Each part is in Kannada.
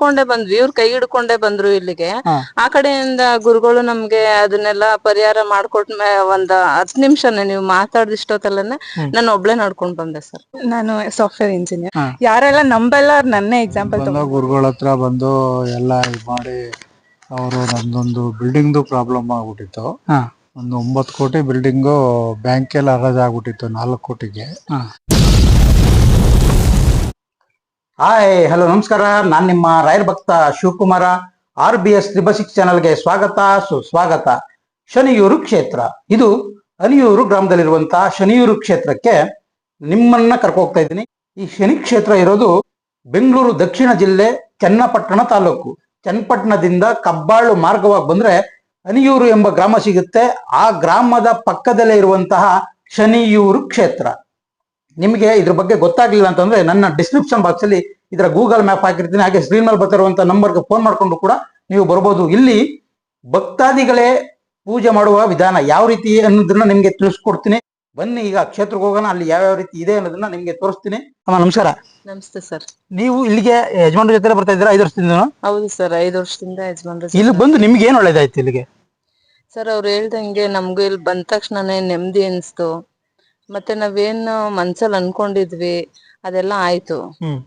ನಾವು ಬಂದ್ವಿ ಇವ್ರ ಕೈ ಹಿಡ್ಕೊಂಡೇ ಬಂದ್ರು ಇಲ್ಲಿಗೆ. ಆ ಕಡೆಯಿಂದ ಗುರುಗಳು ನಮ್ಗೆ ಅದನ್ನೆಲ್ಲ ಪರಿಹಾರ ಮಾಡ್ಕೊಟ್ ಒಂದ್ ಹತ್ ನಿಮಿಷನೇ ನೀವು ಮಾತಾಡಿದಿಷ್ಟೊತ್ತಲ್ಲೇ ನಾನು ಒಬ್ಳೆ ನಡ್ಕೊಂಡ್ ಬಂದೆ ಸರ್. ನಾನು ಸಾಫ್ಟ್ವೇರ್ ಇಂಜಿನಿಯರ್. ಯಾರೆಲ್ಲ ನಂಬಲ್ಲ ಅವ್ರು ನನ್ನೇ ಎಕ್ಸಾಂಪಲ್ ಗುರುಗಳ ಹತ್ರ ಬಂದು ಎಲ್ಲ ಇದು ಮಾಡಿ ಅವರು ನಮ್ದೊಂದು ಬಿಲ್ಡಿಂಗ್ದು ಪ್ರಾಬ್ಲಮ್ ಆಗ್ಬಿಟ್ಟಿತ್ತು. ಒಂದು ಒಂಬತ್ತು ಕೋಟಿ ಬಿಲ್ಡಿಂಗು ಬ್ಯಾಂಕಲ್ಲಿ ಅರಾಜ್ ಆಗ್ಬಿಟ್ಟಿತ್ತು ನಾಲ್ಕು ಕೋಟಿಗೆ. ಹಾಯ್ ಹಲೋ ನಮಸ್ಕಾರ. ನಾನು ನಿಮ್ಮ ರಾಯರ್ ಭಕ್ತ Shivakumara. R B S triple six ಚಾನಲ್ಗೆ ಸ್ವಾಗತ. ಸುಸ್ವಾಗತ ಶನಿಯೂರು ಕ್ಷೇತ್ರ. ಇದು ಅನಿಯೂರು ಗ್ರಾಮದಲ್ಲಿರುವಂತಹ ಶನಿಯೂರು ಕ್ಷೇತ್ರಕ್ಕೆ ನಿಮ್ಮನ್ನ ಕರ್ಕೋಗ್ತಾ ಇದ್ದೀನಿ. ಈ ಶನಿ ಕ್ಷೇತ್ರ ಇರೋದು ಬೆಂಗಳೂರು ದಕ್ಷಿಣ ಜಿಲ್ಲೆ ಚನ್ನಪಟ್ಟಣ ತಾಲೂಕು. ಚನ್ನಪಟ್ಟಣದಿಂದ ಕಬ್ಬಾಳು ಮಾರ್ಗವಾಗಿ ಬಂದ್ರೆ ಅನಿಯೂರು ಎಂಬ ಗ್ರಾಮ ಸಿಗುತ್ತೆ. ಆ ಗ್ರಾಮದ ಪಕ್ಕದಲ್ಲೇ ಇರುವಂತಹ ಶನಿಯೂರು ಕ್ಷೇತ್ರ. ನಿಮಗೆ ಇದ್ರ ಬಗ್ಗೆ ಗೊತ್ತಾಗ್ಲಿಲ್ಲ ಅಂತಂದ್ರೆ ನನ್ನ ಡಿಸ್ಕ್ರಿಪ್ಷನ್ ಬಾಕ್ಸ್ ಅಲ್ಲಿ ಇದರ ಗೂಗಲ್ ಮ್ಯಾಪ್ ಹಾಕಿರ್ತೀನಿ. ಹಾಗೆ ಸ್ಕ್ರೀನ್ ಮೇಲೆ ಬರ್ತಿರುವಂತ ನಂಬರ್ಗೆ ಫೋನ್ ಮಾಡ್ಕೊಂಡು ಕೂಡ ನೀವು ಬರ್ಬೋದು. ಇಲ್ಲಿ ಭಕ್ತಾದಿಗಳೇ ಪೂಜೆ ಮಾಡುವ ವಿಧಾನ ಯಾವ ರೀತಿ ಅನ್ನೋದನ್ನ ನಿಮ್ಗೆ ತಿಳಿಸ್ಕೊಡ್ತೀನಿ. ಬನ್ನಿ ಈಗ ಕ್ಷೇತ್ರಕ್ಕೆ ಹೋಗೋಣ. ಅಲ್ಲಿ ಯಾವ್ಯಾವ ರೀತಿ ಇದೆ ಅನ್ನೋದನ್ನ ನಿಮ್ಗೆ ತೋರಿಸ್ತೀನಿ. ಅಮ್ಮ ನಮಸ್ಕಾರ. ನಮಸ್ತೆ ಸರ್. ನೀವು ಇಲ್ಲಿಗೆ ಯಜಮಾನ್ರ ಜೊತೆ ಬರ್ತಾ ಇದ್ದೀರಾ? ಐದು ವರ್ಷದಿಂದ? ಹೌದು ಸರ್ ಐದು ವರ್ಷದಿಂದ ಯಜಮಾನ್ರ ಇಲ್ಲಿ ಬಂದು ನಿಮ್ಗೆ ಏನ್ ಒಳ್ಳೇದಾಯ್ತು ಇಲ್ಲಿಗೆ? ಸರ್ ಅವ್ರು ಹೇಳ್ದಂಗೆ ನಮ್ಗೂ ಇಲ್ಲಿ ಬಂದ ತಕ್ಷಣನೇ ನೆಮ್ಮದಿ ಅನ್ಸ್ತು. ಮತ್ತೆ ನಾವೇನು ಮನ್ಸಲ್ಲಿ ಅನ್ಕೊಂಡಿದ್ವಿ ಅದೆಲ್ಲ ಆಯ್ತು. ಹ್ಮ್.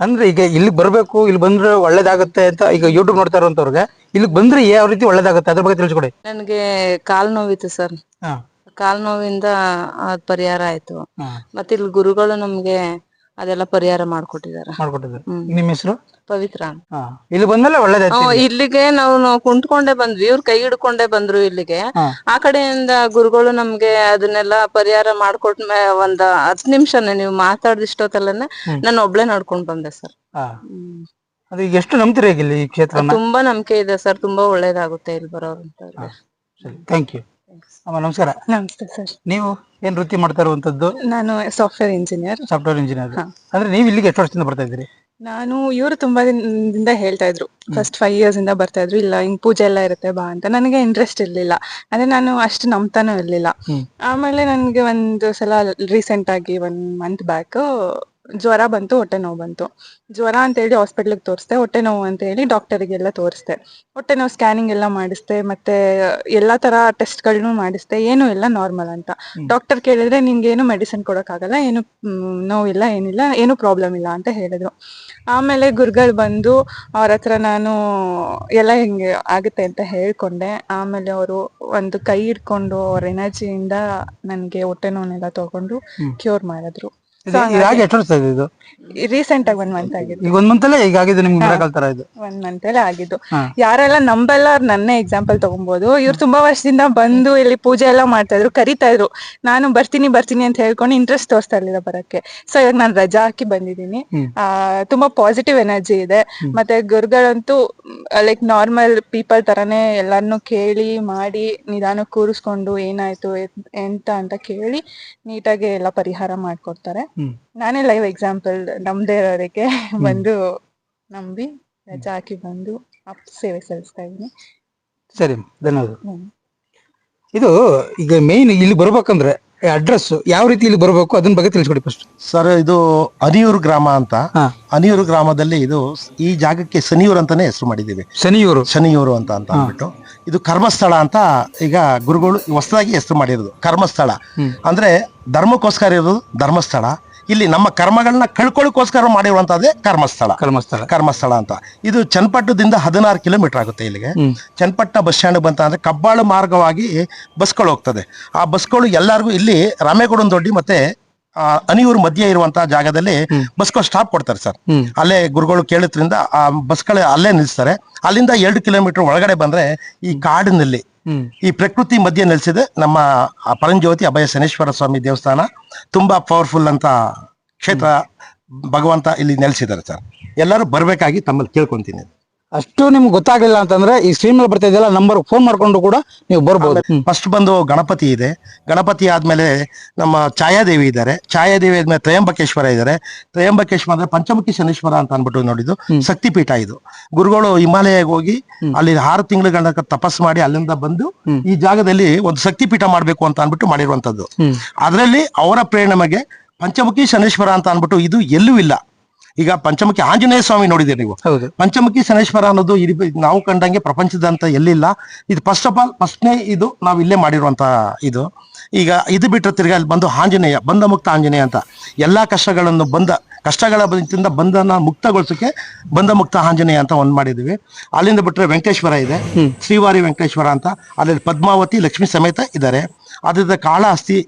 ಅಂದ್ರೆ ಈಗ ಇಲ್ಲಿ ಬರ್ಬೇಕು ಇಲ್ಲಿ ಬಂದ್ರೆ ಒಳ್ಳೇದಾಗುತ್ತೆ ಅಂತ ಈಗ ಯೂಟ್ಯೂಬ್ ನೋಡ್ತಾ ಇರುವಂತವ್ರಿಗೆ ಇಲ್ಲಿ ಬಂದ್ರೆ ಯಾವ ರೀತಿ ಒಳ್ಳೇದಾಗುತ್ತೆ? ಅದ್ರ ಬಗ್ಗೆ ತಿಳಿಸ್ಕೊಡಿ. ನನ್ಗೆ ಕಾಲ್ ನೋವಿತ್ತು ಸರ್. ಹಾ. ಕಾಲ್ ನೋವಿಂದ ಅದ್ ಪರಿಹಾರ ಆಯ್ತು. ಹಾ. ಮತ್ತೆ ಇಲ್ಲಿ ಗುರುಗಳು ನಮ್ಗೆ ಅದೆಲ್ಲ ಪರಿಹಾರ ಮಾಡ್ಕೊಟ್ಟಿದ್ದಾರೆ. ಮಾಡ್ಕೊಟ್ಟಿದ್ದಾರೆ. ಹ್ಮ್. ನಿಮ್ಮ ಹೆಸರು? ಪವಿತ್ರ ಅಂತ. ಹಾ. ಇಲ್ಲಿ ಬಂದ್ಮೇಲೆ ಒಳ್ಳೇದಾಯ್ತು ಹ್ಮ್, ಇಲ್ಲಿಗೆ ನಾವು ನಾವು ಕುಂತ್ಕೊಂಡೇ ಬಂದ್ವಿ. ಇವ್ರ ಕೈ ಹಿಡ್ಕೊಂಡೇ ಬಂದ್ರು ಇಲ್ಲಿಗೆ. ಹಾ. ಆ ಕಡೆಯಿಂದ ಗುರುಗಳು ನಮ್ಗೆ ಅದನ್ನೆಲ್ಲ ಪರಿಹಾರ ಮಾಡ್ಕೊಟ್ ಒಂದ್ ಹತ್ ನಿಮಿಷನೇ ನೀವು ಮಾತಾಡಿದಿಷ್ಟೊತ್ತಲ್ಲೇ ಹ್ಮ್. ನಾನು ಒಬ್ಳೆ ನಡ್ಕೊಂಡ್ ಬಂದೆ ಸರ್. ಹಾ. ಅದು ಈಗ ಎಷ್ಟು ನಂಬ್ತೀರಿ ಈಗ ಇಲ್ಲಿ ಈ ಕ್ಷೇತ್ರನ? ತುಂಬಾ ನಂಬಿಕೆ ಇದೆ ಸರ್. ತುಂಬಾ ಒಳ್ಳೇದಾಗುತ್ತೆ ಇಲ್ಲಿ ಬರೋರು ಅಂತ ಥ್ಯಾಂಕ್ ಯು ಅಮ್ಮ ನಮಸ್ಕಾರ. ನಮಸ್ತೆ ಸರ್. ನೀವು ಏನ್ ವೃತ್ತಿ ಮಾಡ್ತಾ ಇರುವಂತದ್ದು? ನಾನು ಸಾಫ್ಟ್ವೇರ್ ಇಂಜಿನಿಯರ್ ಸಾಫ್ಟ್ವೇರ್ ಇಂಜಿನಿಯರ್. ಅಂದ್ರೆ ನೀವು ಇಲ್ಲಿಗೆ ಎಷ್ಟು ವರ್ಷದಿಂದ ಬರ್ತಾ ಇದ್ದೀರಿ? ನಾನು ಇವರು ತುಂಬಾ ದಿನದಿಂದ ಹೇಳ್ತಾ ಇದ್ರು. ಫಸ್ಟ್ ಫೈವ್ ಇಯರ್ಸ್ ಇಂದ ಬರ್ತಾ ಇದ್ರು. ಇಲ್ಲ ಹಿಂಗ್ ಪೂಜೆ ಎಲ್ಲ ಇರುತ್ತೆ ಬಾ ಅಂತ. ನನಗೆ ಇಂಟ್ರೆಸ್ಟ್ ಇರ್ಲಿಲ್ಲ. ಅಂದ್ರೆ ನಾನು ಅಷ್ಟು ನಂಬ್ತಾನೂ ಇರ್ಲಿಲ್ಲ. ಆಮೇಲೆ ನನ್ಗೆ ಒಂದು ಸಲ ರೀಸೆಂಟ್ ಆಗಿ ಒಂದ್ ಮಂತ್ ಬ್ಯಾಕ್ ಜ್ವರ ಬಂತು ಹೊಟ್ಟೆ ನೋವು ಬಂತು. ಜ್ವರ ಅಂತ ಹೇಳಿ ಹಾಸ್ಪಿಟ್ಲಿಗೆ ತೋರಿಸ್ದೆ ಹೊಟ್ಟೆ ನೋವು ಅಂತ ಹೇಳಿ ಡಾಕ್ಟರಿಗೆಲ್ಲ ತೋರಿಸ್ದೆ. ಹೊಟ್ಟೆ ನೋವು ಸ್ಕ್ಯಾನಿಂಗ್ ಎಲ್ಲ ಮಾಡಿಸ್ದೆ ಮತ್ತೆ ಎಲ್ಲಾ ತರ ಟೆಸ್ಟ್ಗಳನ್ನು ಮಾಡಿಸ್ದೆ ಏನು ಇಲ್ಲ ನಾರ್ಮಲ್ ಅಂತ. ಡಾಕ್ಟರ್ ಕೇಳಿದ್ರೆ ನಿಂಗೆ ಏನು ಮೆಡಿಸಿನ್ ಕೊಡೋಕ್ಕಾಗಲ್ಲ ಏನು ನೋವಿಲ್ಲ ಏನಿಲ್ಲ ಏನು ಪ್ರಾಬ್ಲಮ್ ಇಲ್ಲ ಅಂತ ಹೇಳಿದ್ರು. ಆಮೇಲೆ ಗುರುಗಳು ಬಂದು ಅವ್ರ ಹತ್ರ ನಾನು ಎಲ್ಲ ಹಿಂಗೆ ಆಗುತ್ತೆ ಅಂತ ಹೇಳ್ಕೊಂಡೆ. ಆಮೇಲೆ ಅವರು ಒಂದು ಕೈ ಹಿಡ್ಕೊಂಡು ಅವ್ರ ಎನರ್ಜಿಯಿಂದ ನನಗೆ ಹೊಟ್ಟೆ ನೋವನ್ನೆಲ್ಲ ತಗೊಂಡು ಕ್ಯೂರ್ ಮಾಡಿದ್ರು. ಇದಾಗಿ ಎಷ್ಟು ವರ್ಷ ಇದು? ರೀಸೆಂಟ್ ಆಗಿ ಒಂದ್ ಮಂತ್ ಆಗಿದ್ದು ಈಗ ಒಂದ್ ಮಂತಲ್ಲೇ ಈಗ ಆಗಿದೆ ನಿಮ್ಗೆ ಮಿರಾಕಲ್ ತರ ಇದು? ಒಂದ್ ಮಂತ್ ಅಲ್ಲೇ ಆಗಿದ್ದು. ಯಾರೆಲ್ಲ ನಂಬಲ್ಲ ಅವ್ರು ನನ್ನೇ ಎಕ್ಸಾಂಪಲ್ ತಗೊಬೋದು ಇವ್ರು ತುಂಬಾ ವರ್ಷದಿಂದ ಬಂದು ಇಲ್ಲಿ ಪೂಜೆ ಎಲ್ಲ ಮಾಡ್ತಾ ಇದ್ರು ಕರಿತಾ ಇದ್ರು. ನಾನು ಬರ್ತೀನಿ ಬರ್ತೀನಿ ಅಂತ ಹೇಳ್ಕೊಂಡು ಇಂಟ್ರೆಸ್ಟ್ ತೋರಿಸ್ತಾ ಇರ್ಲಿಲ್ಲ ಬರಕ್ಕೆ. ಸೊ ಇವಾಗ ನಾನು ರಜಾ ಹಾಕಿ ಬಂದಿದ್ದೀನಿ. ಆ ತುಂಬಾ ಪಾಸಿಟಿವ್ ಎನರ್ಜಿ ಇದೆ. ಮತ್ತೆ ಗುರುಗಳಂತೂ ಲೈಕ್ ನಾರ್ಮಲ್ ಪೀಪಲ್ ತರಾನೇ ಎಲ್ಲಾರ್ನು ಕೇಳಿ ಮಾಡಿ ನಿಧಾನ ಕೂರಿಸ್ಕೊಂಡು ಏನಾಯ್ತು ಎತ್- ಅಂತ ಕೇಳಿ ನೀಟಾಗಿ ಎಲ್ಲ ಪರಿಹಾರ ಮಾಡ್ಕೊಡ್ತಾರೆ. ನಾನೇ ಲೈವ್ ಎಕ್ಸಾಂಪಲ್ ನಮ್ದೇ ಇರೋದಕ್ಕೆ ಬಂದು ನಂಬಿ ರಜಾ ಹಾಕಿ ಬಂದು ಅಪ್ ಸೇವೆ ಸಲ್ಲಿಸ್ತಾ ಇದ್ದೀನಿ. ಸರಿ ಧನ್ಯವಾದ. ಇದು ಈಗ ಮೇನ್ ಇಲ್ಲಿ ಬರ್ಬೇಕಂದ್ರೆ ಅಡ್ರೆಸ್ ಯಾವ ರೀತಿ ಇಲ್ಲಿ ಬರಬೇಕು ಅದನ್ನ ಬಗ್ಗೆ ತಿಳಿಸ್ಕೊಡಿ ಫಸ್ಟ್ ಸರ್ ಇದು ಅನಿಯೂರು ಗ್ರಾಮ ಅಂತ. ಅನಿಯೂರು ಗ್ರಾಮದಲ್ಲಿ ಇದು ಈ ಜಾಗಕ್ಕೆ ಶನಿಯೂರು ಅಂತಾನೆ ಹೆಸರು ಮಾಡಿದ್ದೀವಿ. ಶನಿಯೂರು. ಶನಿಯೂರು ಅಂತ ಅಂತ ಅಂದ್ಬಿಟ್ಟು. ಇದು ಕರ್ಮಸ್ಥಳ ಅಂತ ಈಗ ಗುರುಗಳು ಹೊಸದಾಗಿ ಹೆಸರು ಮಾಡಿರೋದು ಕರ್ಮಸ್ಥಳ. ಅಂದ್ರೆ ಧರ್ಮಕ್ಕೋಸ್ಕರ ಇರೋದು ಧರ್ಮಸ್ಥಳ. ಇಲ್ಲಿ ನಮ್ಮ ಕರ್ಮಗಳನ್ನ ಕಳ್ಕೊಳ್ಳೋಕ್ಕೋಸ್ಕರ ಮಾಡಿರುವಂತಹದೇ ಕರ್ಮಸ್ಥಳ. ಕರ್ಮಸ್ಥಳ. ಕರ್ಮಸ್ಥಳ ಅಂತ. ಇದು ಚನ್ನಪಟ್ಟಣದಿಂದ ಹದಿನಾರು ಕಿಲೋಮೀಟರ್ ಆಗುತ್ತೆ ಇಲ್ಲಿಗೆ. ಚನ್ನಪಟ್ಟಣ ಬಸ್ ಸ್ಟ್ಯಾಂಡ್ ಬಂತ ಅಂದ್ರೆ ಕಬ್ಬಾಳು ಮಾರ್ಗವಾಗಿ ಬಸ್ಗಳು ಹೋಗ್ತದೆ. ಆ ಬಸ್ಗಳು ಎಲ್ಲರಿಗೂ ಇಲ್ಲಿ ರಾಮೇಗೌಡನ ದೊಡ್ಡಿ ಮತ್ತೆ ಆ, ಅನಿಯೂರು ಮಧ್ಯೆ ಇರುವಂತಹ ಜಾಗದಲ್ಲಿ ಬಸ್ ಬಸ್ಗಳು ಸ್ಟಾಪ್ ಕೊಡ್ತಾರೆ ಸರ್. ಅಲ್ಲೇ ಗುರುಗಳು ಕೇಳಿದ್ರಿಂದ ಆ ಬಸ್ಗಳು ಅಲ್ಲೇ ನಿಲ್ಲಿಸ್ತಾರೆ ಅಲ್ಲಿಂದ ಎರಡು ಕಿಲೋಮೀಟರ್ ಒಳಗಡೆ ಬಂದ್ರೆ ಈ ಕಾಡಿನಲ್ಲಿ ಈ ಪ್ರಕೃತಿ ಮಧ್ಯೆ ನೆಲೆಸಿದೆ. ನಮ್ಮ ಪರಂಜ್ಯೋತಿ ಅಭಯ ಶನೇಶ್ವರ ಸ್ವಾಮಿ ದೇವಸ್ಥಾನ ತುಂಬಾ ಪವರ್ಫುಲ್ ಅಂತ ಕ್ಷೇತ್ರ ಭಗವಂತ ಇಲ್ಲಿ ನೆಲೆಸಿದ್ದಾರೆ ಸರ್. ಎಲ್ಲರೂ ಬರಬೇಕಾಗಿ ತಮ್ಮಲ್ಲಿ ಕೇಳ್ಕೊಂತೀನಿ. ಅಷ್ಟು ನಿಮ್ಗೆ ಗೊತ್ತಾಗ್ಲಿಲ್ಲ ಅಂತಂದ್ರೆ ಈ ಸ್ಟ್ರೀಮ್ ಅಲ್ಲಿ ಬರ್ತಾ ಇದೆಯಲ್ಲ ನಂಬರ್ ಫೋನ್ ಮಾಡ್ಕೊಂಡು ಕೂಡ ನೀವು ಬರ್ಬೋದು. ಫಸ್ಟ್ ಬಂದು ಗಣಪತಿ ಇದೆ. ಗಣಪತಿ ಆದ್ಮೇಲೆ ನಮ್ಮ ಛಾಯಾದೇವಿ ಇದ್ದಾರೆ. ಛಾಯಾದೇವಿ ಆದ್ಮೇಲೆ ತ್ರಯಂಬಕೇಶ್ವರ ಇದ್ದಾರೆ. ತ್ರಯಂಬಕೇಶ್ವರ ಅಂದ್ರೆ ಪಂಚಮುಖಿ ಶನೇಶ್ವರ ಅಂತ ಅನ್ಬಿಟ್ಟು ನೋಡಿದ್ದು. ಶಕ್ತಿ ಶಕ್ತಿಪೀಠ ಇದು. ಗುರುಗಳು ಹಿಮಾಲಯಕ್ಕೆ ಹೋಗಿ ಅಲ್ಲಿ ಆರು ತಿಂಗಳ ತಪಸ್ಸು ಮಾಡಿ ಅಲ್ಲಿಂದ ಬಂದು ಈ ಜಾಗದಲ್ಲಿ ಒಂದು ಶಕ್ತಿಪೀಠ ಮಾಡ್ಬೇಕು ಅಂತ ಅನ್ಬಿಟ್ಟು ಮಾಡಿರುವಂತದ್ದು ಅದರಲ್ಲಿ ಅವರ ಪ್ರೇರಣೆಗೆ ಪಂಚಮುಖಿ ಶನೇಶ್ವರ ಅಂತ ಅನ್ಬಿಟ್ಟು ಇದು ಎಲ್ಲೂ ಇಲ್ಲ. ಈಗ ಪಂಚಮುಖಿ ಆಂಜನೇಯ ಸ್ವಾಮಿ ನೋಡಿದಿರಿ ನೀವು. ಹೌದು. ಪಂಚಮುಖಿ ಶನೇಶ್ವರ ಅನ್ನೋದು ಇಲ್ಲಿ ನಾವು ಕಂಡಂಗೆ ಪ್ರಪಂಚದಂತ ಎಲ್ಲಿಲ್ಲ. ಇದು ಫಸ್ಟ್ ಆಫ್ ಆಲ್ ಫಸ್ಟ್ನೇ ಇದು ನಾವು ಇಲ್ಲೇ ಮಾಡಿರುವಂತ ಇದು. ಈಗ ಇದು ಬಿಟ್ಟರೆ ತಿರ್ಗಾ ಅಲ್ಲಿ ಬಂದು ಆಂಜನೇಯ ಬಂಧ ಮುಕ್ತ ಆಂಜನೇಯ ಅಂತ. ಎಲ್ಲಾ ಕಷ್ಟಗಳನ್ನು ಬಂದ ಕಷ್ಟಗಳ ಬಂದಿಂದ ಬಂಧನ ಮುಕ್ತಗೊಳಿಸೋಕೆ ಬಂಧ ಮುಕ್ತ ಆಂಜನೇಯ ಅಂತ ಒಂದು ಮಾಡಿದ್ವಿ ಅಲ್ಲಿಂದ ಬಿಟ್ಟರೆ ವೆಂಕಟೇಶ್ವರ ಇದೆ. ಶ್ರೀವಾರಿ ವೆಂಕಟೇಶ್ವರ ಅಂತ. ಅಲ್ಲಿ ಪದ್ಮಾವತಿ ಲಕ್ಷ್ಮಿ ಸಮೇತ ಇದ್ದಾರೆ. ಅದರಿಂದ ಕಾಳಹಸ್ತಿ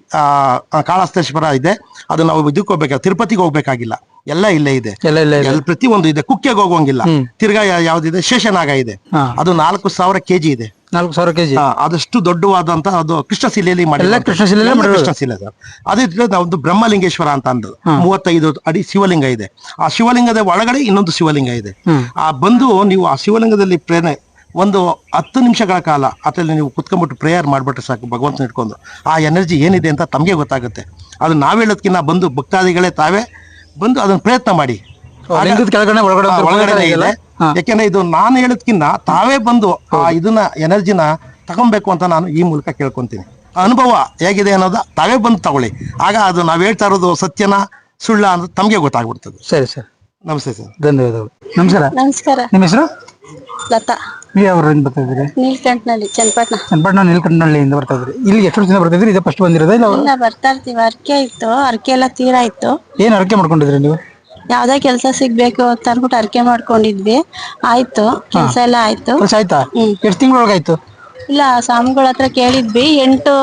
ಕಾಳಹಸ್ತೇಶ್ವರ ಇದೆ. ಅದು ನಾವು ಇದಕ್ಕೆ ಹೋಗ್ಬೇಕಾಗಿಲ್ಲ ತಿರುಪತಿಗೆ ಹೋಗ್ಬೇಕಾಗಿಲ್ಲ. ಎಲ್ಲ ಇಲ್ಲೇ ಇದೆ. ಎಲ್ಲ ಇಲ್ಲ ಇಲ್ಲ ಎಲ್ ಪ್ರತಿ ಒಂದು ಇದೆ. ಕುಕ್ಕೆಗೆ ಹೋಗುವಂಗಿಲ್ಲ. ತಿರ್ಗಾ ಯಾ- ಯಾವ್ದಿದೆ? ಶೇಷನಾಗ ಇದೆ. ಅದು ನಾಲ್ಕು ಸಾವಿರ ಕೆಜಿ ಇದೆ. ನಾಲ್ಕು ಸಾವಿರ ಕೆಜಿ. ಆ, ಅದಷ್ಟು ದೊಡ್ಡವಾದಂತ ಅದು ಕೃಷ್ಣಶಿಲೆಯಲ್ಲಿ ಶಿಲೆಯಲ್ಲಿ ಎಲ್ಲ ಕೃಷ್ಣಶಿಲೆಯಲ್ಲೇ ಮಾಡಿರೋದು. ಕೃಷ್ಣಶಿಲೆ ಸರ್. ಅದೇ ರೀತಿ ನಾವೊಂದು ಬ್ರಹ್ಮಲಿಂಗೇಶ್ವರ ಅಂತ ಅಂದ್ರೆ ಮೂವತ್ತೈದು ಅಡಿ ಶಿವಲಿಂಗ ಇದೆ. ಆ ಶಿವಲಿಂಗದ ಒಳಗಡೆ ಇನ್ನೊಂದು ಶಿವಲಿಂಗ ಇದೆ. ಆ ಬಂದು ನೀವು ಆ ಶಿವಲಿಂಗದಲ್ಲಿ ಪ್ರೇರಣೆ ಒಂದು ಹತ್ತು ನಿಮಿಷಗಳ ಕಾಲ ಅದರಲ್ಲಿ ನೀವು ಕುತ್ಕೊಂಡ್ಬಿಟ್ಟು ಪ್ರೇಯರ್ ಮಾಡ್ಬಿಟ್ರೆ ಸಾಕು ಭಗವಂತನ ಇಟ್ಕೊಂಡು ಆ ಎನರ್ಜಿ ಏನಿದೆ ಅಂತ ತಮಗೆ ಗೊತ್ತಾಗುತ್ತೆ. ಅದು ನಾವ್ ಹೇಳೋದ್ಕಿನ್ನ ಬಂದು ಭಕ್ತಾದಿಗಳೇ ತಾವೇ ಬಂದು ಅದನ್ನ ಪ್ರಯತ್ನ ಮಾಡಿ. ಲಿಂಗದ ಕೆಳಗಡೆ ಒಳಗಡೆ ಒಂದು ಇದೆ. ಯಾಕೆಂದ್ರೆ ಇದು ನಾನು ಹೇಳೋದ್ಕಿನ್ನ ತಾವೇ ಬಂದು ಆ ಇದನ್ನ ಎನರ್ಜಿನ ತಗೊಬೇಕು ಅಂತ ನಾನು ಈ ಮೂಲಕ ಕೇಳ್ಕೊಂತೀನಿ. ಅನುಭವ ಹೇಗಿದೆ ಅನ್ನೋದು ತಾವೇ ಬಂದು ತಗೊಳ್ಳಿ. ಆಗ ಅದು ನಾವ್ ಹೇಳ್ತಾ ಇರೋದು ಸತ್ಯನ ಸುಳ್ಳ ಅಂತ ತಮಗೆ ಗೊತ್ತಾಗ್ಬಿಡ್ತದೆ. ಸರಿ ಸರ್. ನಮಸ್ತೆ ಸರ್. ಧನ್ಯವಾದಗಳು. ನಮಸ್ಕಾರ. ನಮಸ್ಕಾರ. ನಿಮ್ಮ ಹೆಸರು? ಲತಾ. ನೀವು ಯಾವ ಊರಿಂದ ಬರ್ತಾ ಇದ್ರಿ ನೀಲ್ಕಂಠನಲ್ಲಿ ಚನ್ನಪಟ್ಟಣ. ಚನ್ನಪಟ್ಟಣ ನೀಲಕಂಠನಹಳ್ಳಿಯಿಂದ ಬರ್ತಾ ಇದ್ರಿ ಇಲ್ಲಿ ಎಷ್ಟು ದಿನ ಬರ್ತಾ ಇದ್ರಿ ಇದೇ ಫಸ್ಟ್ ಬಂದಿರೋದಾ ಇಲ್ಲ ಇಲ್ಲ ಬರ್ತಾ ಇರ್ತೀವಿ. ಅರ್ಕೆ ಇತ್ತು. ಅರ್ಕೆ ಎಲ್ಲ ತೀರಾ ಇತ್ತು. ಏನು ಅರಕೆ ಮಾಡ್ಕೊಂಡಿದ್ರಿ ನೀವು? ಯಾವ್ದೇ ಕೆಲಸ ಸಿಗ್ಬೇಕು ಅಂತ ಅನ್ಬಿಟ್ಟು ಅರ್ಕೆ ಮಾಡ್ಕೊಂಡಿದ್ವಿ. ಆಯ್ತು ಕೆಲಸ ಎಲ್ಲ ಆಯ್ತು. ಕೆಲಸ ಆಯ್ತಾ? ಎಷ್ಟು ತಿಂಗಳೊಳಗಾಯ್ತು? ಇಲ್ಲ ಸ್ವಾಮಿಗಳ ಹತ್ರ ಕೇಳಿದ್ವಿ. ಎಂಟು